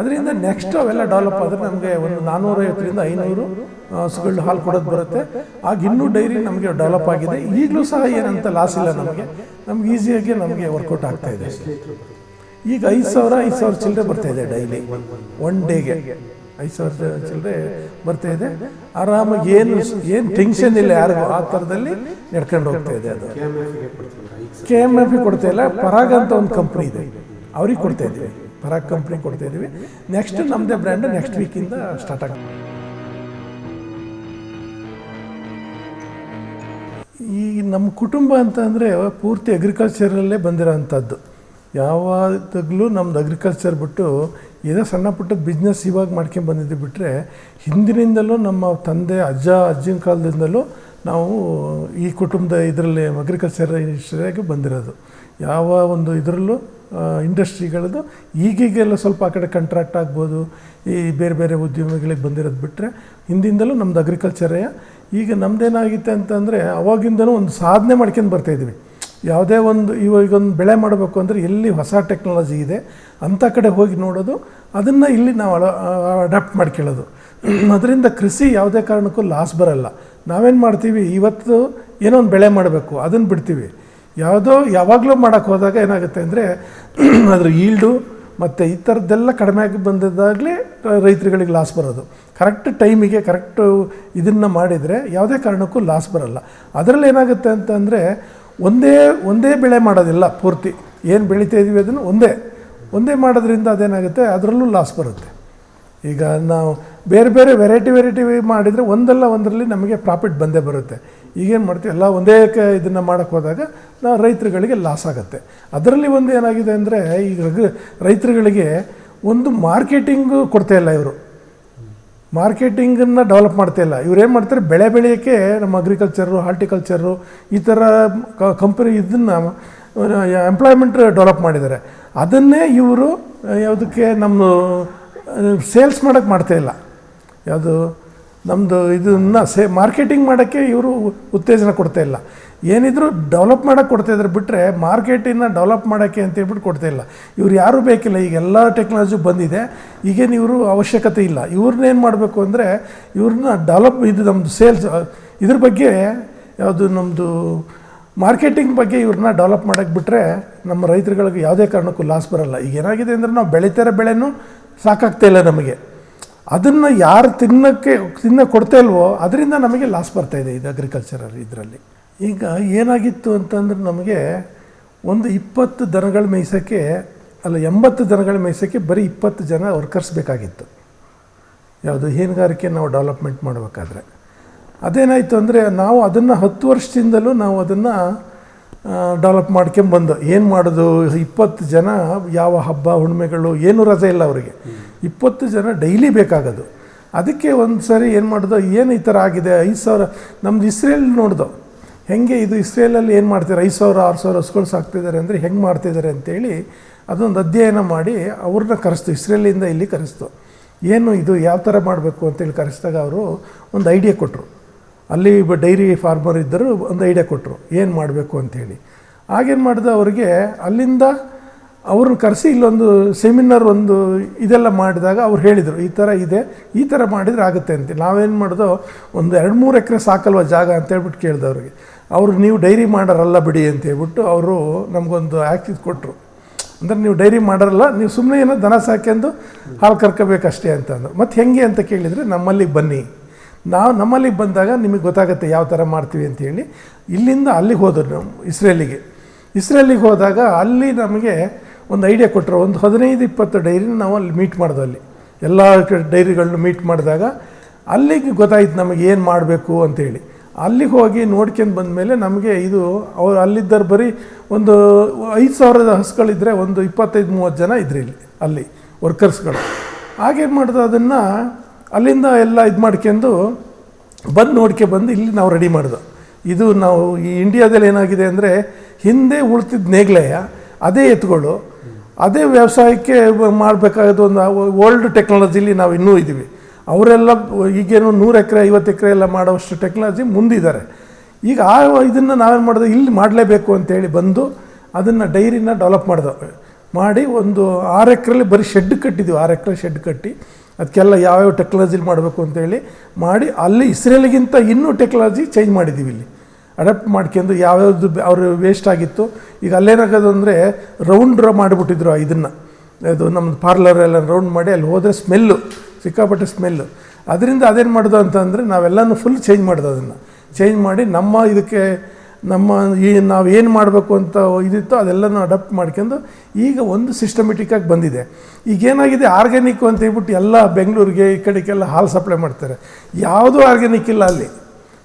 ಅದರಿಂದ ನೆಕ್ಸ್ಟ್ ಅವೆಲ್ಲ ಡೆವಲಪ್ ಆದರೆ ನಮಗೆ ಒಂದು ನಾನ್ನೂರೈವತ್ತರಿಂದ ಐನೂರು ಹಸುಗಳು ಹಾಲು ಕೊಡೋದು ಬರುತ್ತೆ. ಆಗ ಇನ್ನೂ ಡೈರಿ ನಮಗೆ ಡೆವಲಪ್ ಆಗಿದೆ. ಈಗಲೂ ಸಹ ಏನಂತ ಲಾಸ್ ಇಲ್ಲ ನಮಗೆ. ನಮ್ಗೆ ಈಸಿಯಾಗಿ ನಮಗೆ ವರ್ಕೌಟ್ ಆಗ್ತಾ ಇದೆ. ಈಗ ಐದು ಸಾವಿರ ಐದು ಸಾವಿರ ಚಿಲ್ಲರೆ ಬರ್ತಾ ಇದೆ ಡೈಲಿ ಒನ್ ಡೇಗೆ ಐದು ಸಾವಿರ ಚಿಲ್ಲರೆ ಬರ್ತಾ ಇದೆ. ಆರಾಮಾಗಿ ಏನು ಏನು ಟೆನ್ಷನ್ ಇಲ್ಲ ಯಾರಿಗೂ. ಆ ಥರದಲ್ಲಿ ನಡ್ಕೊಂಡು ಹೋಗ್ತಾ ಇದೆ ಅದು. ಕೆ ಎಂ ಎಫ್ ಕೊಡ್ತಾ ಇಲ್ಲ ಪರಾಗ ಅಂತ ಒಂದು ಕಂಪ್ನಿ ಇದೆ. ಅವ್ರಿಗೆ ಕೊಡ್ತಾ ಇದ್ದೀವಿ ಪರಾಗ್ ಕಂಪ್ನಿ ಕೊಡ್ತಾ ಇದ್ದೀವಿ. ನೆಕ್ಸ್ಟ್ ನಮ್ಮದೇ ಬ್ರ್ಯಾಂಡ್ ನೆಕ್ಸ್ಟ್ ವೀಕಿಂದ ಸ್ಟಾರ್ಟ್ ಆಗುತ್ತೆ. ಈ ನಮ್ಮ ಕುಟುಂಬ ಅಂತ ಅಂದರೆ ಪೂರ್ತಿ ಅಗ್ರಿಕಲ್ಚರಲ್ಲೇ ಬಂದಿರೋವಂಥದ್ದು ಯಾವಾಗಲೂ ನಮ್ದು ಅಗ್ರಿಕಲ್ಚರ್ ಬಿಟ್ಟು ಏನೋ ಸಣ್ಣ ಪುಟ್ಟ ಬಿಸ್ನೆಸ್ ಇವಾಗ ಮಾಡ್ಕೊಂಡು ಬಂದಿದ್ದು ಬಿಟ್ಟರೆ ಹಿಂದಿನಿಂದಲೂ ನಮ್ಮ ತಂದೆ, ಅಜ್ಜ, ಅಜ್ಜಿನ ಕಾಲದಿಂದಲೂ ನಾವು ಈ ಕುಟುಂಬದ ಇದರಲ್ಲಿ ಅಗ್ರಿಕಲ್ಚರ್ ಇಂಡಸ್ಟ್ರಿಯಾಗಿ ಬಂದಿರೋದು. ಯಾವ ಒಂದು ಇದರಲ್ಲೂ ಇಂಡಸ್ಟ್ರಿಗಳದ್ದು. ಈಗೀಗೆಲ್ಲ ಸ್ವಲ್ಪ ಆ ಕಡೆ ಕಾಂಟ್ರಾಕ್ಟ್ ಆಗ್ಬೋದು, ಈ ಬೇರೆ ಬೇರೆ ಉದ್ಯಮಿಗಳಿಗೆ ಬಂದಿರೋದು ಬಿಟ್ಟರೆ ಹಿಂದಿಂದಲೂ ನಮ್ಮದು ಅಗ್ರಿಕಲ್ಚರೇ ಈಗ ನಮ್ಮದೇನಾಗಿತ್ತು ಅಂತಂದರೆ ಅವಾಗಿಂದನೂ ಒಂದು ಸಾಧನೆ ಮಾಡ್ಕೊಂಡು ಬರ್ತಾಯಿದ್ವಿ ಯಾವುದೇ ಒಂದು ಇವಾಗ ಒಂದು ಬೆಳೆ ಮಾಡಬೇಕು ಅಂದರೆ ಎಲ್ಲಿ ಹೊಸ ಟೆಕ್ನಾಲಜಿ ಇದೆ, ಅಂಥ ಕಡೆ ಹೋಗಿ ನೋಡೋದು, ಅದನ್ನು ಇಲ್ಲಿ ನಾವು ಅಡಾಪ್ಟ್ ಮಾಡ್ಕೊಳ್ಳೋದು. ಅದರಿಂದ ಕೃಷಿ ಯಾವುದೇ ಕಾರಣಕ್ಕೂ ಲಾಸ್ ಬರಲ್ಲ. ನಾವೇನು ಮಾಡ್ತೀವಿ, ಇವತ್ತು ಏನೋ ಒಂದು ಬೆಳೆ ಮಾಡಬೇಕು, ಅದನ್ನು ಬಿಡ್ತೀವಿ. ಯಾವುದೋ ಯಾವಾಗಲೂ ಮಾಡೋಕ್ಕೆ ಹೋದಾಗ ಏನಾಗುತ್ತೆ ಅಂದರೆ ಅದರ ಈಲ್ಡು ಮತ್ತು ಈ ಥರದ್ದೆಲ್ಲ ಕಡಿಮೆ ಆಗಿ ಬಂದಿದ್ದಾಗಲೇ ರೈತರುಗಳಿಗೆ ಲಾಸ್ ಬರೋದು. ಕರೆಕ್ಟ್ ಟೈಮಿಗೆ ಕರೆಕ್ಟು ಇದನ್ನು ಮಾಡಿದರೆ ಯಾವುದೇ ಕಾರಣಕ್ಕೂ ಲಾಸ್ ಬರಲ್ಲ. ಅದರಲ್ಲಿ ಏನಾಗುತ್ತೆ ಅಂತಂದರೆ ಒಂದೇ ಒಂದೇ ಬೆಳೆ ಮಾಡೋದಿಲ್ಲ ಪೂರ್ತಿ. ಏನು ಬೆಳೀತಾ ಇದೀವಿ ಅದನ್ನು ಒಂದೇ. ಒಂದೇ ಮಾಡೋದ್ರಿಂದ ಅದೇನಾಗುತ್ತೆ? ಅದರಲ್ಲೂ ಲಾಸ್ ಬರುತ್ತೆ. ಈಗ ನಾವು ಬೇರೆ ಬೇರೆ ವೆರೈಟಿ ವೆರೈಟಿ ಮಾಡಿದರೆ ಒಂದಲ್ಲ ಒಂದರಲ್ಲಿ ನಮಗೆ ಪ್ರಾಫಿಟ್ ಬಂದೇ ಬರುತ್ತೆ. ಈಗೇನು ಮಾಡ್ತೀವಿ? ಎಲ್ಲ ಒಂದೇ ಕ ಇದನ್ನು ಮಾಡೋಕ್ಕೆ ಹೋದಾಗ ನಾವು ರೈತರುಗಳಿಗೆ ಲಾಸ್ ಆಗುತ್ತೆ. ಅದರಲ್ಲಿ ಒಂದು ಏನಾಗಿದೆ ಅಂದರೆ, ಈಗ ರಗ- ರೈತರುಗಳಿಗೆ ಒಂದು ಮಾರ್ಕೆಟಿಂಗು ಕೊಡ್ತಾ ಇಲ್ಲ ಇವರು. ಮಾರ್ಕೆಟಿಂಗನ್ನು ಡೆವಲಪ್ ಮಾಡ್ತಾ ಇಲ್ಲ. ಇವ್ರು ಏನು ಮಾಡ್ತಾರೆ? ಬೆಳೆ ಬೆಳೆಯೋಕ್ಕೆ ನಮ್ಮ ಅಗ್ರಿಕಲ್ಚರು ಹಾರ್ಟಿಕಲ್ಚರು ಈ ಥರ ಕಂಪನಿ ಇದನ್ನು ಎಂಪ್ಲಾಯ್ಮೆಂಟ್ ಡೆವಲಪ್ ಮಾಡಿದ್ದಾರೆ. ಅದನ್ನೇ ಇವರು ಯಾವುದಕ್ಕೆ ನಮ್ಮ ಸೇಲ್ಸ್ ಮಾಡೋಕ್ಕೆ ಮಾಡ್ತಾ ಇಲ್ಲ. ಯಾವುದು ನಮ್ಮದು ಇದನ್ನು ಸೇ, ಮಾರ್ಕೆಟಿಂಗ್ ಮಾಡೋಕ್ಕೆ ಇವರು ಉತ್ತೇಜನ ಕೊಡ್ತಾ ಇಲ್ಲ. ಏನಿದ್ರು ಡೆವಲಪ್ ಮಾಡೋಕ್ಕೆ ಕೊಡ್ತಾ ಇದ್ರೆ ಬಿಟ್ಟರೆ ಮಾರ್ಕೆಟಿನ ಡೆವಲಪ್ ಮಾಡೋಕ್ಕೆ ಅಂತ ಹೇಳ್ಬಿಟ್ಟು ಕೊಡ್ತಾ ಇಲ್ಲ. ಇವ್ರು ಯಾರೂ ಬೇಕಿಲ್ಲ, ಈಗ ಎಲ್ಲ ಟೆಕ್ನಾಲಜಿ ಬಂದಿದೆ, ಈಗೇನು ಇವರು ಅವಶ್ಯಕತೆ ಇಲ್ಲ. ಇವ್ರನ್ನೇನು ಮಾಡಬೇಕು ಅಂದರೆ ಇವ್ರನ್ನ ಡೆವಲಪ್, ಇದು ನಮ್ಮದು ಸೇಲ್ಸ್, ಇದ್ರ ಬಗ್ಗೆ ಯಾವುದು ನಮ್ಮದು ಮಾರ್ಕೆಟಿಂಗ್ ಬಗ್ಗೆ ಇವ್ರನ್ನ ಡೆವಲಪ್ ಮಾಡೋಕ್ಕೆ ಬಿಟ್ಟರೆ ನಮ್ಮ ರೈತರುಗಳಿಗೆ ಯಾವುದೇ ಕಾರಣಕ್ಕೂ ಲಾಸ್ ಬರಲ್ಲ. ಈಗ ಏನಾಗಿದೆ ಅಂದರೆ ನಾವು ಬೆಳೀತಾರೆ ಬೆಳೆನೂ ಸಾಕಾಗ್ತಾ ಇಲ್ಲ ನಮಗೆ. ಅದನ್ನು ಯಾರು ತಿನ್ನೋಕ್ಕೆ, ತಿನ್ನ ಕೊಡ್ತಾ ಇಲ್ವೋ, ಅದರಿಂದ ನಮಗೆ ಲಾಸ್ ಇದೆ ಇದು ಅಗ್ರಿಕಲ್ಚರಲ್ ಇದರಲ್ಲಿ. ಈಗ ಏನಾಗಿತ್ತು ಅಂತಂದ್ರೆ ನಮಗೆ ಒಂದು ಇಪ್ಪತ್ತು ದನಗಳ ಮೇಯ್ಸೋಕ್ಕೆ, ಅಲ್ಲ ಎಂಬತ್ತು ದನಗಳ ಮೇಯ್ಸೋಕ್ಕೆ ಬರೀ ಇಪ್ಪತ್ತು ಜನ ವರ್ಕರ್ಸ್ ಬೇಕಾಗಿತ್ತು. ಯಾವುದು ಹೈನುಗಾರಿಕೆ ನಾವು ಡೆವಲಪ್ಮೆಂಟ್ ಮಾಡಬೇಕಾದ್ರೆ. ಅದೇನಾಯಿತು ಅಂದರೆ ನಾವು ಅದನ್ನು ಹತ್ತು ವರ್ಷದಿಂದಲೂ ನಾವು ಅದನ್ನು ಡೆವಲಪ್ ಮಾಡ್ಕೊಂಬಂದು ಏನು ಮಾಡೋದು? ಇಪ್ಪತ್ತು ಜನ ಯಾವ ಹಬ್ಬ ಹುಣ್ಣಿಮೆಗಳು ಏನು ರಜೆ ಇಲ್ಲ ಅವರಿಗೆ. ಇಪ್ಪತ್ತು ಜನ ಡೈಲಿ ಬೇಕಾಗೋದು. ಅದಕ್ಕೆ ಒಂದು ಸರಿ ಏನು ಮಾಡೋದು? ಏನು ಈ ಥರ ಆಗಿದೆ? ಐದು ಸಾವಿರ, ನಮ್ದು ಇಸ್ರೇಲ್ ನೋಡ್ದು. ಹೆಂಗೆ ಇದು ಇಸ್ರೇಲಲ್ಲಿ ಏನು ಮಾಡ್ತಾರೆ ಐದು ಸಾವಿರ, ಆರು ಸಾವಿರ ಹಸುಗಳು ಸಾಕ್ತಿದ್ದಾರೆ ಅಂದರೆ ಹೆಂಗೆ ಮಾಡ್ತಿದ್ದಾರೆ ಅಂತೇಳಿ ಅದೊಂದು ಅಧ್ಯಯನ ಮಾಡಿ ಅವ್ರನ್ನ ಕರೆಸ್ತು. ಇಸ್ರೇಲಿಂದ ಇಲ್ಲಿ ಕರೆಸ್ತು. ಏನು ಇದು? ಯಾವ ಥರ ಮಾಡಬೇಕು ಅಂತೇಳಿ ಕರೆಸಿದಾಗ ಅವರು ಒಂದು ಐಡಿಯಾ ಕೊಟ್ಟರು ಅಲ್ಲಿ ಒಬ್ಬ ಡೈರಿ ಫಾರ್ಮರ್ ಇದ್ದರು, ಒಂದು ಐಡಿಯಾ ಕೊಟ್ಟರು, ಏನು ಮಾಡಬೇಕು ಅಂಥೇಳಿ ಆಗೇನು ಮಾಡಿದ, ಅವರಿಗೆ ಅಲ್ಲಿಂದ ಅವ್ರನ್ನ ಕರೆಸಿ ಇಲ್ಲೊಂದು ಸೆಮಿನಾರ್ ಒಂದು ಇದೆಲ್ಲ ಮಾಡಿದಾಗ ಅವ್ರು ಹೇಳಿದರು, ಈ ಥರ ಇದೆ, ಈ ಥರ ಮಾಡಿದರೆ ಆಗುತ್ತೆ ಅಂತ. ನಾವೇನು ಮಾಡಿದೋ, ಒಂದು ಎರಡು ಮೂರು ಎಕರೆ ಸಾಕಲ್ವ ಜಾಗ ಅಂತ ಹೇಳ್ಬಿಟ್ಟು ಕೇಳಿದೆ ಅವ್ರಿಗೆ. ಅವರು ನೀವು ಡೈರಿ ಮಾಡೋರಲ್ಲ ಬಿಡಿ ಅಂತ ಹೇಳ್ಬಿಟ್ಟು ಅವರು ನಮಗೊಂದು ಆ್ಯಕ್ಟಿದ್ ಕೊಟ್ಟರು ಅಂದರೆ ನೀವು ಡೈರಿ ಮಾಡೋರಲ್ಲ, ನೀವು ಸುಮ್ಮನೆ ಏನೋ ದನ ಸಾಕ್ಯಂದು ಹಾಲು ಕರ್ಕೋಬೇಕಷ್ಟೇ ಅಂತಂದು ಮತ್ತು ಹೆಂಗೆ ಅಂತ ಕೇಳಿದರೆ ನಮ್ಮಲ್ಲಿ ಬನ್ನಿ. ನಾವು ನಮ್ಮಲ್ಲಿಗೆ ಬಂದಾಗ ನಿಮಗೆ ಗೊತ್ತಾಗುತ್ತೆ ಯಾವ ಥರ ಮಾಡ್ತೀವಿ ಅಂತೇಳಿ ಇಲ್ಲಿಂದ ಅಲ್ಲಿಗೆ ಹೋದರು ನಾವು, ಇಸ್ರೇಲಿಗೆ. ಇಸ್ರೇಲಿಗೆ ಹೋದಾಗ ಅಲ್ಲಿ ನಮಗೆ ಒಂದು ಐಡಿಯಾ ಕೊಟ್ಟರು. ಒಂದು ಹದಿನೈದು ಇಪ್ಪತ್ತು ಡೈರಿನ ನಾವು ಅಲ್ಲಿ ಮೀಟ್ ಮಾಡಿದ್ವಿ ಅಲ್ಲಿ. ಎಲ್ಲ ಡೈರಿಗಳನ್ನು ಮೀಟ್ ಮಾಡಿದಾಗ ಅಲ್ಲಿಗೆ ಗೊತ್ತಾಯ್ತು ನಮಗೆ ಏನು ಮಾಡಬೇಕು ಅಂತೇಳಿ ಅಲ್ಲಿಗೆ ಹೋಗಿ ನೋಡ್ಕೊಂಡು ಬಂದಮೇಲೆ ನಮಗೆ ಇದು ಅವ್ರು ಅಲ್ಲಿದ್ದರು ಬರೀ ಒಂದು ಐದು ಸಾವಿರದ ಹಸುಗಳಿದ್ದರೆ ಒಂದು ಇಪ್ಪತ್ತೈದು ಮೂವತ್ತು ಜನ ಇದ್ರಿ ಇಲ್ಲಿ, ಅಲ್ಲಿ ವರ್ಕರ್ಸ್ಗಳು ಹಾಗೇನು ಮಾಡಿದ್ರು ಅದನ್ನು ಅಲ್ಲಿಂದ ಎಲ್ಲ ಇದು ಮಾಡ್ಕೊಂಡು ಬಂದು ನೋಡ್ಕೆ ಬಂದು ಇಲ್ಲಿ ನಾವು ರೆಡಿ ಮಾಡಿದೋ. ಇದು ನಾವು ಈ ಇಂಡಿಯಾದಲ್ಲಿ ಏನಾಗಿದೆ ಅಂದರೆ ಹಿಂದೆ ಉಳ್ತಿದ್ದ ನೇಗ್ಲೆಯ ಅದೇ ಎತ್ತುಗಳು ಅದೇ ವ್ಯವಸಾಯಕ್ಕೆ ಮಾಡಬೇಕಾದ ಒಂದು ಓಲ್ಡ್ ಟೆಕ್ನಾಲಜಿಲಿ ನಾವು ಇನ್ನೂ ಇದ್ದೀವಿ. ಅವರೆಲ್ಲ ಈಗೇನು ನೂರು ಎಕರೆ, ಐವತ್ತು ಎಕರೆ ಎಲ್ಲ ಮಾಡೋವಷ್ಟು ಟೆಕ್ನಾಲಜಿ ಮುಂದಿದ್ದಾರೆ. ಈಗ ಆ ಇದನ್ನು ನಾವೇನು ಮಾಡಿದೆ? ಇಲ್ಲಿ ಮಾಡಲೇಬೇಕು ಅಂತೇಳಿ ಬಂದು ಅದನ್ನು ಡೈರಿನ ಡೆವಲಪ್ ಮಾಡಿದೆ. ಮಾಡಿ ಒಂದು ಆರು ಎಕರೆಲಿ ಬರೀ ಶೆಡ್ ಕಟ್ಟಿದ್ದೀವಿ ಆರು ಎಕರೆ ಶೆಡ್ ಕಟ್ಟಿ ಅದಕ್ಕೆಲ್ಲ ಯಾವ್ಯಾವ ಟೆಕ್ನಾಲಜಿಲಿ ಮಾಡಬೇಕು ಅಂತೇಳಿ ಮಾಡಿ ಅಲ್ಲಿ ಇಸ್ರೇಲ್ಗಿಂತ ಇನ್ನೂ ಟೆಕ್ನಾಲಜಿ ಚೇಂಜ್ ಮಾಡಿದ್ದೀವಿ ಇಲ್ಲಿ. ಅಡಾಪ್ಟ್ ಮಾಡ್ಕೊಂಡು ಯಾವ್ಯಾವ್ದು ಅವ್ರು ವೇಸ್ಟ್ ಆಗಿತ್ತು. ಈಗ ಅಲ್ಲೇನಾಗೋದು ಅಂದರೆ ರೌಂಡ್ ಮಾಡಿಬಿಟ್ಟಿದ್ರು ಇದನ್ನು. ಅದು ನಮ್ಮದು ಪಾರ್ಲರ್ ಎಲ್ಲ ರೌಂಡ್ ಮಾಡಿ ಅಲ್ಲಿ ಹೋದರೆ ಸ್ಮೆಲ್ಲು ಸಿಕ್ಕಾಪಟ್ಟೆ ಸ್ಮೆಲ್ಲು ಅದರಿಂದ ಅದೇನು ಮಾಡೋದು ಅಂತಂದರೆ ನಾವೆಲ್ಲನೂ ಫುಲ್ ಚೇಂಜ್ ಮಾಡೋದು ಅದನ್ನು. ಚೇಂಜ್ ಮಾಡಿ ನಮ್ಮ ಇದಕ್ಕೆ ನಮ್ಮ ಈ ನಾವು ಏನು ಮಾಡಬೇಕು ಅಂತ ಇದಿತ್ತು ಅದೆಲ್ಲನೂ ಅಡಾಪ್ಟ್ ಮಾಡ್ಕೊಂಡು ಈಗ ಒಂದು ಸಿಸ್ಟಮೆಟಿಕ್ಕಾಗಿ ಬಂದಿದೆ. ಈಗ ಏನಾಗಿದೆ ಆರ್ಗ್ಯಾನಿಕ್ ಅಂತ ಹೇಳ್ಬಿಟ್ಟು ಎಲ್ಲ ಬೆಂಗಳೂರಿಗೆ ಈ ಕಡೆಗೆಲ್ಲ ಹಾಲು ಸಪ್ಲೈ ಮಾಡ್ತಾರೆ. ಯಾವುದೂ ಆರ್ಗ್ಯಾನಿಕ್ ಇಲ್ಲ ಅಲ್ಲಿ.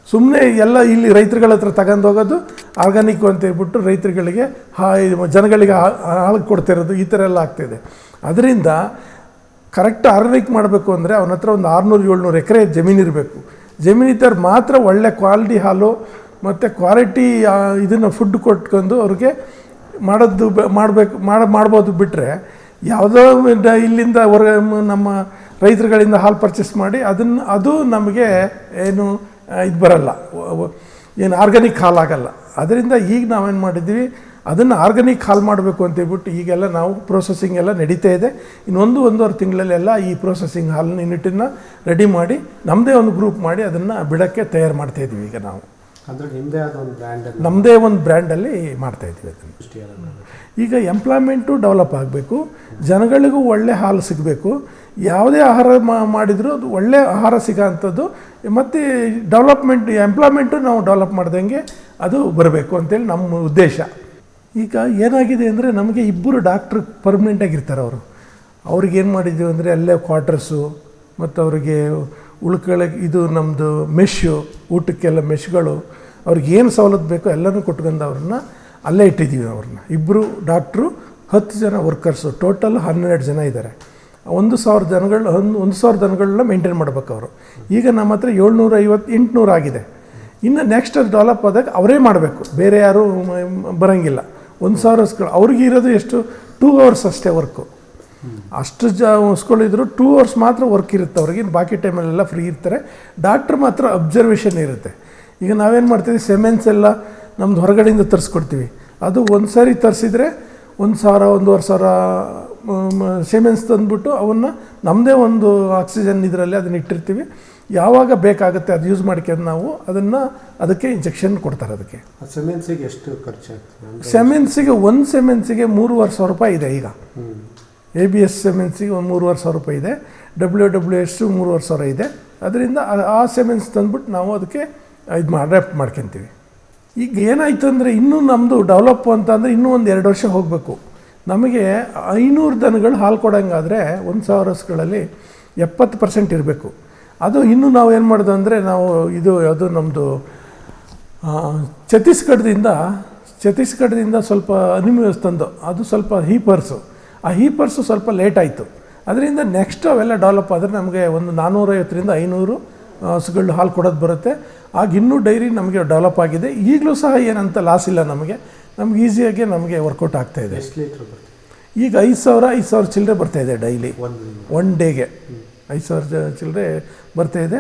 ಸುಮ್ಮನೆ ಎಲ್ಲ ಇಲ್ಲಿ ರೈತರುಗಳ ಹತ್ರ ತಗೊಂಡು ಹೋಗೋದು ಆರ್ಗಾನಿಕ್ ಅಂತ ಹೇಳ್ಬಿಟ್ಟು ರೈತರುಗಳಿಗೆ ಹಾ ಜನಗಳಿಗೆ ಹಾ- ಹಾಲು ಕೊಡ್ತಿರೋದು ಈ ಥರ ಎಲ್ಲ ಆಗ್ತಾಯಿದೆ ಅದರಿಂದ ಕರೆಕ್ಟ್ ಆರ್ಗ್ಯಾನಿಕ್ ಮಾಡಬೇಕು ಅಂದರೆ ಅವನ ಹತ್ರ ಒಂದು ಆರುನೂರು ಏಳ್ನೂರು ಎಕರೆ ಜಮೀನು ಇರಬೇಕು. ಜಮೀನಿದ್ದವ್ರು ಮಾತ್ರ ಒಳ್ಳೆ ಕ್ವಾಲಿಟಿ ಹಾಲು ಮತ್ತು ಕ್ವಾಲಿಟಿ ಇದನ್ನು ಫುಡ್ ಕೊಟ್ಕೊಂಡು ಅವ್ರಿಗೆ ಮಾಡೋದು ಮಾಡಬೇಕು, ಮಾಡ, ಮಾಡ್ಬೋದು ಬಿಟ್ಟರೆ ಯಾವುದೋ ಇಲ್ಲಿಂದ ಹೊರ, ನಮ್ಮ ರೈತರುಗಳಿಂದ ಹಾಲು ಪರ್ಚೇಸ್ ಮಾಡಿ ಅದನ್ನು, ಅದು ನಮಗೆ ಏನು ಇದು ಬರಲ್ಲ. ಏನು ಆರ್ಗಾನಿಕ್ ಹಾಲಾಗಲ್ಲ ಅದರಿಂದ ಈಗ ನಾವೇನು ಮಾಡಿದ್ದೀವಿ, ಅದನ್ನು ಆರ್ಗಾನಿಕ್ ಹಾಲು ಮಾಡಬೇಕು ಅಂತ ಹೇಳ್ಬಿಟ್ಟು ಈಗೆಲ್ಲ ನಾವು ಪ್ರೊಸೆಸಿಂಗ್ ಎಲ್ಲ ನಡೀತಾ ಇದೆ. ಇನ್ನೊಂದು ಒಂದೂವರೆ ತಿಂಗಳಲ್ಲೆಲ್ಲ ಈ ಪ್ರೊಸೆಸಿಂಗ್ ಹಾಲಿನ ಯೂನಿಟನ್ನು ರೆಡಿ ಮಾಡಿ ನಮ್ಮದೇ ಒಂದು ಗ್ರೂಪ್ ಮಾಡಿ ಅದನ್ನು ಬಿಡೋಕ್ಕೆ ತಯಾರು ಮಾಡ್ತಾಯಿದ್ವಿ ಈಗ ನಾವು. ನಿಮ್ಮದೇ ಒಂದು ಬ್ರ್ಯಾಂಡಲ್ಲಿ ಮಾಡ್ತಾ ಇದ್ದೀವಿ ಅದನ್ನು. ಈಗ ಎಂಪ್ಲಾಯ್ಮೆಂಟು ಡೆವಲಪ್ ಆಗಬೇಕು, ಜನಗಳಿಗೂ ಒಳ್ಳೆ ಹಾಲು ಸಿಗಬೇಕು, ಯಾವುದೇ ಆಹಾರ ಮಾಡಿದರೂ ಅದು ಒಳ್ಳೆ ಆಹಾರ ಸಿಗೋಂಥದ್ದು, ಮತ್ತು ಡೆವಲಪ್ಮೆಂಟ್ ಎಂಪ್ಲಾಯ್ಮೆಂಟು ನಾವು ಡೆವಲಪ್ ಮಾಡ್ದಂಗೆ ಅದು ಬರಬೇಕು ಅಂತೇಳಿ ನಮ್ಮ ಉದ್ದೇಶ. ಈಗ ಏನಾಗಿದೆ ಅಂದರೆ ನಮಗೆ ಇಬ್ಬರು ಡಾಕ್ಟ್ರ್ ಪರ್ಮನೆಂಟಾಗಿರ್ತಾರೆ ಅವರು. ಅವ್ರಿಗೆ ಏನು ಮಾಡಿದ್ದೀವಿ ಅಂದರೆ ಅಲ್ಲೇ ಕ್ವಾರ್ಟರ್ಸು ಮತ್ತು ಅವರಿಗೆ ಉಳ್ಕೊಳ್ಳೋಕೆ ಇದು ನಮ್ಮದು ಮೆಶು ಊಟಕ್ಕೆಲ್ಲ ಮೆಶ್ಗಳು ಅವ್ರಿಗೆ ಏನು ಸವಲತ್ತು ಬೇಕೋ ಎಲ್ಲನೂ ಕೊಟ್ಕೊಂಡು ಅವ್ರನ್ನ ಅಲ್ಲೇ ಇಟ್ಟಿದ್ದೀವಿ ಅವ್ರನ್ನ. ಇಬ್ಬರು ಡಾಕ್ಟ್ರು ಹತ್ತು ಜನ ವರ್ಕರ್ಸು ಟೋಟಲ್ ಹನ್ನೆರಡು ಜನ ಇದ್ದಾರೆ ಒಂದು ಸಾವಿರ ಜನಗಳು, ಒಂದು ಒಂದು ಸಾವಿರ ಜನಗಳನ್ನ ಮೇಂಟೈನ್ ಮಾಡ್ಬೇಕು ಅವರು. ಈಗ ನಮ್ಮ ಹತ್ರ ಏಳ್ನೂರ ಐವತ್ತು, ಎಂಟುನೂರು ಆಗಿದೆ. ಇನ್ನು ನೆಕ್ಸ್ಟ್ ಡೆವಲಪ್ ಆದಾಗ ಅವರೇ ಮಾಡಬೇಕು. ಬೇರೆ ಯಾರೂ ಬರೋಂಗಿಲ್ಲ. ಒಂದು ಸಾವಿರ ಅವ್ರಿಗೆ ಇರೋದು ಎಷ್ಟು? ಟೂ ಅವರ್ಸ್ ಅಷ್ಟೇ ವರ್ಕು ಅಷ್ಟು ಜ ಟೂ ಅವರ್ಸ್ ಮಾತ್ರ ವರ್ಕ್ ಇರುತ್ತೆ ಅವ್ರಿಗೆ. ಇನ್ನು ಬಾಕಿ ಟೈಮಲ್ಲೆಲ್ಲ ಫ್ರೀ ಇರ್ತಾರೆ. ಡಾಕ್ಟ್ರ್ ಮಾತ್ರ ಅಬ್ಸರ್ವೇಷನ್ ಇರುತ್ತೆ. ಈಗ ನಾವೇನು ಮಾಡ್ತೀವಿ? ಸೆಮೆನ್ಸ್ ಎಲ್ಲ ನಮ್ದು ಹೊರಗಡೆಯಿಂದ ತರಿಸ್ಕೊಡ್ತೀವಿ. ಅದು ಒಂದು ಸಾರಿ ತರಿಸಿದ್ರೆ ಒಂದು ಸಾವಿರ ಒಂದೂವರೆ ಸಾವಿರ ಸೆಮೆನ್ಸ್ ತಂದುಬಿಟ್ಟು ಅವನ್ನ ನಮ್ಮದೇ ಒಂದು ಆಕ್ಸಿಜನ್ ಇದರಲ್ಲಿ ಅದನ್ನ ಇಟ್ಟಿರ್ತೀವಿ. ಯಾವಾಗ ಬೇಕಾಗುತ್ತೆ ಅದು ಯೂಸ್ ಮಾಡ್ಕೊಂಡು ನಾವು ಅದನ್ನು ಅದಕ್ಕೆ ಇಂಜೆಕ್ಷನ್ ಕೊಡ್ತಾರೆ ಅದಕ್ಕೆ. ಸೆಮೆನ್ಸಿಗೆ ಎಷ್ಟು ಖರ್ಚು ಸೆಮೆನ್ಸಿಗೆ ಒಂದು ಸೆಮೆನ್ಸಿಗೆ ಮೂರುವರೆ ಸಾವಿರ ರೂಪಾಯಿ ಇದೆ ಈಗ. ಎ ಬಿ ಎಸ್ ಸೆಮೆನ್ಸಿಗೆ ಒಂದು ಮೂರುವರೆ ಸಾವಿರ ರೂಪಾಯಿ ಇದೆ. ಡಬ್ಲ್ಯೂ ಡಬ್ಲ್ಯೂ ಎಸ್ ಮೂರುವರೆ ಸಾವಿರ ಇದೆ. ಅದರಿಂದ ಆ- ಸೆಮೆನ್ಸ್ ತಂದ್ಬಿಟ್ಟು ನಾವು ಅದಕ್ಕೆ ಇದು ಅಡ್ಯಾಪ್ಟ್ ಮಾಡ್ಕೊತೀವಿ. ಈಗ ಏನಾಯ್ತು ಅಂದರೆ ಇನ್ನೂ ನಮ್ಮದು ಡೆವಲಪ್ ಅಂತ ಅಂದರೆ ಇನ್ನೂ ಒಂದು ಎರಡು ವರ್ಷ ಹೋಗಬೇಕು. ನಮಗೆ ಐನೂರು ದನಗಳು ಹಾಲು ಕೊಡೋಂಗಾದರೆ ಒಂದು ಸಾವಿರ ಹಸುಗಳಲ್ಲಿ ಎಪ್ಪತ್ತು ಪರ್ಸೆಂಟ್ ಇರಬೇಕು. ಅದು ಇನ್ನೂ ನಾವು ಏನು ಮಾಡೋದು ಅಂದರೆ ನಾವು ಇದು ಅದು ನಮ್ಮದು ಛತ್ತೀಸ್ಗಢದಿಂದ ಛತ್ತೀಸ್ಗಢದಿಂದ ಸ್ವಲ್ಪ ಅನಿಮಲ್ಸ್ ತಂದು, ಅದು ಸ್ವಲ್ಪ ಹೀಪರ್ಸು. ಆ ಹೀಪರ್ಸು ಸ್ವಲ್ಪ ಲೇಟ್ ಆಯಿತು. ಅದರಿಂದ ನೆಕ್ಸ್ಟ್ ಅವೆಲ್ಲ ಡೆವಲಪ್ ಆದರೆ ನಮಗೆ ಒಂದು ನಾನ್ನೂರೈವತ್ತರಿಂದ ಐನೂರು ಹಸುಗಳು ಹಾಲು ಕೊಡೋದು ಬರುತ್ತೆ. ಆಗ ಇನ್ನೂ ಡೈರಿ ನಮಗೆ ಡೆವಲಪ್ ಆಗಿದೆ. ಈಗಲೂ ಸಹ ಏನಂತ ಲಾಸ್ ಇಲ್ಲ ನಮಗೆ. ನಮ್ಗೆ ಈಸಿಯಾಗಿ ನಮಗೆ ವರ್ಕೌಟ್ ಆಗ್ತಾ ಇದೆ. ಈಗ ಐದು ಸಾವಿರ ಐದು ಸಾವಿರ ಚಿಲ್ಲರೆ ಬರ್ತಾ ಇದೆ ಡೈಲಿ ಒನ್ ಡೇಗೆ ಐದು ಸಾವಿರ ಚಿಲ್ಲರೆ ಬರ್ತಾ ಇದೆ.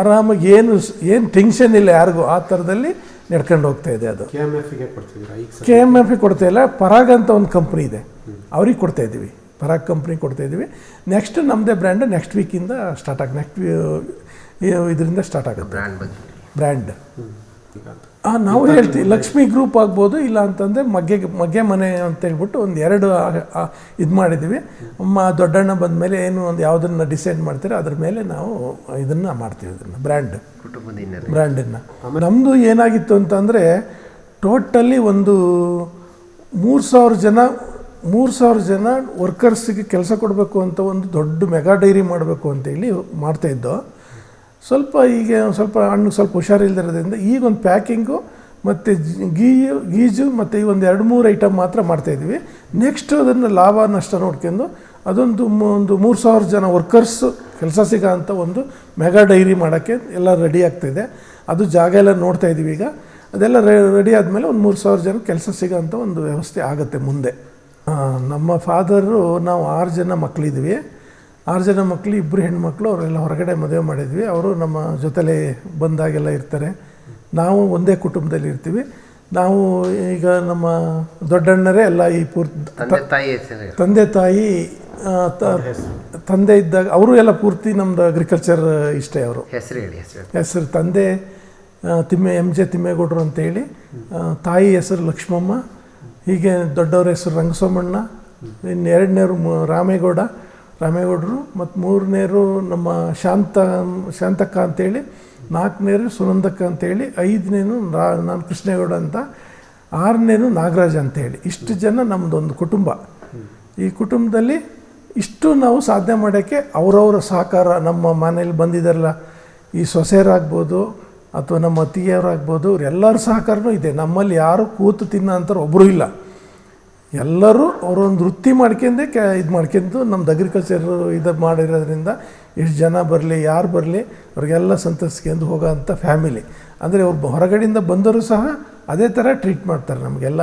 ಆರಾಮಾಗಿ ಏನು ಏನು ಟೆನ್ಷನ್ ಇಲ್ಲ ಯಾರಿಗೂ. ಆ ಥರದಲ್ಲಿ ನಡ್ಕೊಂಡು ಹೋಗ್ತಾ ಇದೆ ಅದು. ಕೆ ಎಂ ಎಫ್ಗೆ ಕೆ ಎಫ್ ಕೊಡ್ತಾ ಇಲ್ಲ. ಪರಾಗ್ ಅಂತ ಒಂದು ಕಂಪ್ನಿ ಇದೆ. ಅವ್ರಿಗೆ ಕೊಡ್ತಾ ಇದ್ದೀವಿ. ಪರಾಗ್ ಕಂಪ್ನಿ ಕೊಡ್ತಾ ಇದ್ದೀವಿ. ನೆಕ್ಸ್ಟ್ ನಮ್ಮದೇ ಬ್ರ್ಯಾಂಡ್ ನೆಕ್ಸ್ಟ್ ವೀಕಿಂದ ಸ್ಟಾರ್ಟ್ ಆಗಿ ನೆಕ್ಸ್ಟ್ ಇದರಿಂದ ಸ್ಟಾರ್ಟ್ ಆಗುತ್ತೆ. ಬ್ರ್ಯಾಂಡ್ ಬ್ರ್ಯಾಂಡ್ ನಾವು ಹೇಳ್ತೀವಿ ಲಕ್ಷ್ಮಿ ಗ್ರೂಪ್ ಆಗ್ಬೋದು ಇಲ್ಲ ಅಂತಂದರೆ ಮಗ್ಗೆ ಮಗ್ಗೆ ಮನೆ ಅಂತ ಹೇಳ್ಬಿಟ್ಟು ಒಂದು ಎರಡು ಇದು ಮಾಡಿದ್ದೀವಿ ಅಮ್ಮ ದೊಡ್ಡಣ್ಣ ಬಂದ ಮೇಲೆ ಏನು ಒಂದು ಯಾವುದನ್ನು ಡಿಸೈಡ್ ಮಾಡ್ತೀರೋ ಅದ್ರ ಮೇಲೆ ನಾವು ಇದನ್ನು ಮಾಡ್ತೀವಿ ಇದನ್ನು ಬ್ರ್ಯಾಂಡ್ ಬ್ರ್ಯಾಂಡನ್ನು ನಮ್ಮದು ಏನಾಗಿತ್ತು ಅಂತಂದರೆ ಟೋಟಲಿ ಒಂದು ಮೂರು ಸಾವಿರ ಜನ ಮೂರು ಸಾವಿರ ಜನ ವರ್ಕರ್ಸಿಗೆ ಕೆಲಸ ಕೊಡಬೇಕು ಅಂತ ಒಂದು ದೊಡ್ಡ ಮೆಗಾ ಡೈರಿ ಮಾಡಬೇಕು ಅಂತೇಳಿ ಮಾಡ್ತಾಯಿದ್ದೋ ಸ್ವಲ್ಪ ಈಗ ಒಂದು ಸ್ವಲ್ಪ ಹಣ್ಣು ಸ್ವಲ್ಪ ಹುಷಾರಿಲ್ಲದಿರೋದ್ರಿಂದ ಈಗ ಒಂದು ಪ್ಯಾಕಿಂಗು ಮತ್ತು ಗೀ ಗೀಜು ಮತ್ತು ಈ ಒಂದು ಎರಡು ಮೂರು ಐಟಮ್ ಮಾತ್ರ ಮಾಡ್ತಾಯಿದ್ದೀವಿ ನೆಕ್ಸ್ಟ್ ಅದನ್ನು ಲಾಭ ನಷ್ಟ ನೋಡ್ಕೊಂಡು ಅದೊಂದು ಒಂದು ಮೂರು ಸಾವಿರ ಜನ ವರ್ಕರ್ಸ್ ಕೆಲಸ ಸಿಗೋ ಅಂಥ ಒಂದು ಮೆಗಾ ಡೈರಿ ಮಾಡೋಕ್ಕೆ ಎಲ್ಲ ರೆಡಿ ಆಗ್ತಾಯಿದೆ ಅದು ಜಾಗ ಎಲ್ಲ ನೋಡ್ತಾ ಇದ್ದೀವಿ ಈಗ. ಅದೆಲ್ಲ ರೆಡಿ ಆದಮೇಲೆ ಒಂದು ಮೂರು ಸಾವಿರ ಜನ ಕೆಲಸ ಸಿಗೋಂಥ ಒಂದು ವ್ಯವಸ್ಥೆ ಆಗುತ್ತೆ ಮುಂದೆ. ನಮ್ಮ ಫಾದರು ನಾವು ಆರು ಜನ ಮಕ್ಕಳಿದ್ವಿ ಆರು ಜನ ಮಕ್ಕಳು ಇಬ್ಬರು ಹೆಣ್ಮಕ್ಳು ಅವರೆಲ್ಲ ಹೊರಗಡೆ ಮದುವೆ ಮಾಡಿದ್ವಿ. ಅವರು ನಮ್ಮ ಜೊತೆಲೇ ಬಂದಾಗೆಲ್ಲ ಇರ್ತಾರೆ. ನಾವು ಒಂದೇ ಕುಟುಂಬದಲ್ಲಿ ಇರ್ತೀವಿ. ನಾವು ಈಗ ನಮ್ಮ ದೊಡ್ಡಣ್ಣರೇ ಎಲ್ಲ ಈ ಪೂರ್ತಿ ತಂದೆ ತಾಯಿ ಹೆಸರು ತಂದೆ ತಾಯಿ ತ- ತಂದೆ ಇದ್ದಾಗ ಅವರು ಎಲ್ಲ ಪೂರ್ತಿ ನಮ್ಮದು ಅಗ್ರಿಕಲ್ಚರ್ ಇಷ್ಟೇ ಅವರು. ಹೆಸರು ಹೇಳಿ ಹೆಸರು ತಂದೆ ತಿಮ್ಮೆ ಎಂ ಜೆ ತಿಮ್ಮೇಗೌಡರು ಅಂತೇಳಿ ತಾಯಿ ಹೆಸರು ಲಕ್ಷ್ಮಮ್ಮ ಹೀಗೆ ದೊಡ್ಡವ್ರ ಹೆಸರು ರಂಗಸೋಮಣ್ಣ ಇನ್ನು ಎರಡನೇವ್ರು ರಾಮೇಗೌಡ ರಾಮೇಗೌಡರು ಮತ್ತು ಮೂರನೇರು ನಮ್ಮ ಶಾಂತ, ಶಾಂತಕ್ಕ ಅಂತೇಳಿ, ನಾಲ್ಕನೇರು ಸುನಂದಕ್ಕ ಅಂತೇಳಿ, ಐದನೇನು ರಾ, ನಾನು ಕೃಷ್ಣೇಗೌಡ ಅಂತ, ಆರನೇನು ನಾಗರಾಜ ಅಂತೇಳಿ. ಇಷ್ಟು ಜನ ನಮ್ಮದೊಂದು ಕುಟುಂಬ. ಈ ಕುಟುಂಬದಲ್ಲಿ ಇಷ್ಟು ನಾವು ಸಾಧನೆ ಮಾಡೋಕ್ಕೆ ಅವರವರ ಸಹಕಾರ ನಮ್ಮ ಮನೇಲಿ ಬಂದಿದ್ದಾರಲ್ಲ ಈ ಸೊಸೆಯರಾಗ್ಬೋದು ಅಥವಾ ನಮ್ಮ ಅತ್ತಿಗೆಯವರಾಗ್ಬೋದು ಇವರೆಲ್ಲರ ಸಹಕಾರನೂ ಇದೆ. ನಮ್ಮಲ್ಲಿ ಯಾರು ಕೂತು ತಿನ್ನೋ ಅಂತಾರೆ ಒಬ್ಬರೂ ಇಲ್ಲ. ಎಲ್ಲರೂ ಅವರೊಂದು ವೃತ್ತಿ ಮಾಡ್ಕೊಂಡೆ ಕೆ ಇದು ಮಾಡ್ಕೊಂಡು ನಮ್ದು ಅಗ್ರಿಕಲ್ಚರ್ ಇದು ಮಾಡಿರೋದ್ರಿಂದ ಎಷ್ಟು ಜನ ಬರಲಿ, ಯಾರು ಬರಲಿ, ಅವ್ರಿಗೆಲ್ಲ ಸಂತೈಸ್ಕೊಂಡು ಹೋಗೋ ಅಂಥ ಫ್ಯಾಮಿಲಿ. ಅಂದರೆ ಅವ್ರು ಹೊರಗಡೆಯಿಂದ ಬಂದರೂ ಸಹ ಅದೇ ಥರ ಟ್ರೀಟ್ ಮಾಡ್ತಾರೆ ನಮಗೆಲ್ಲ.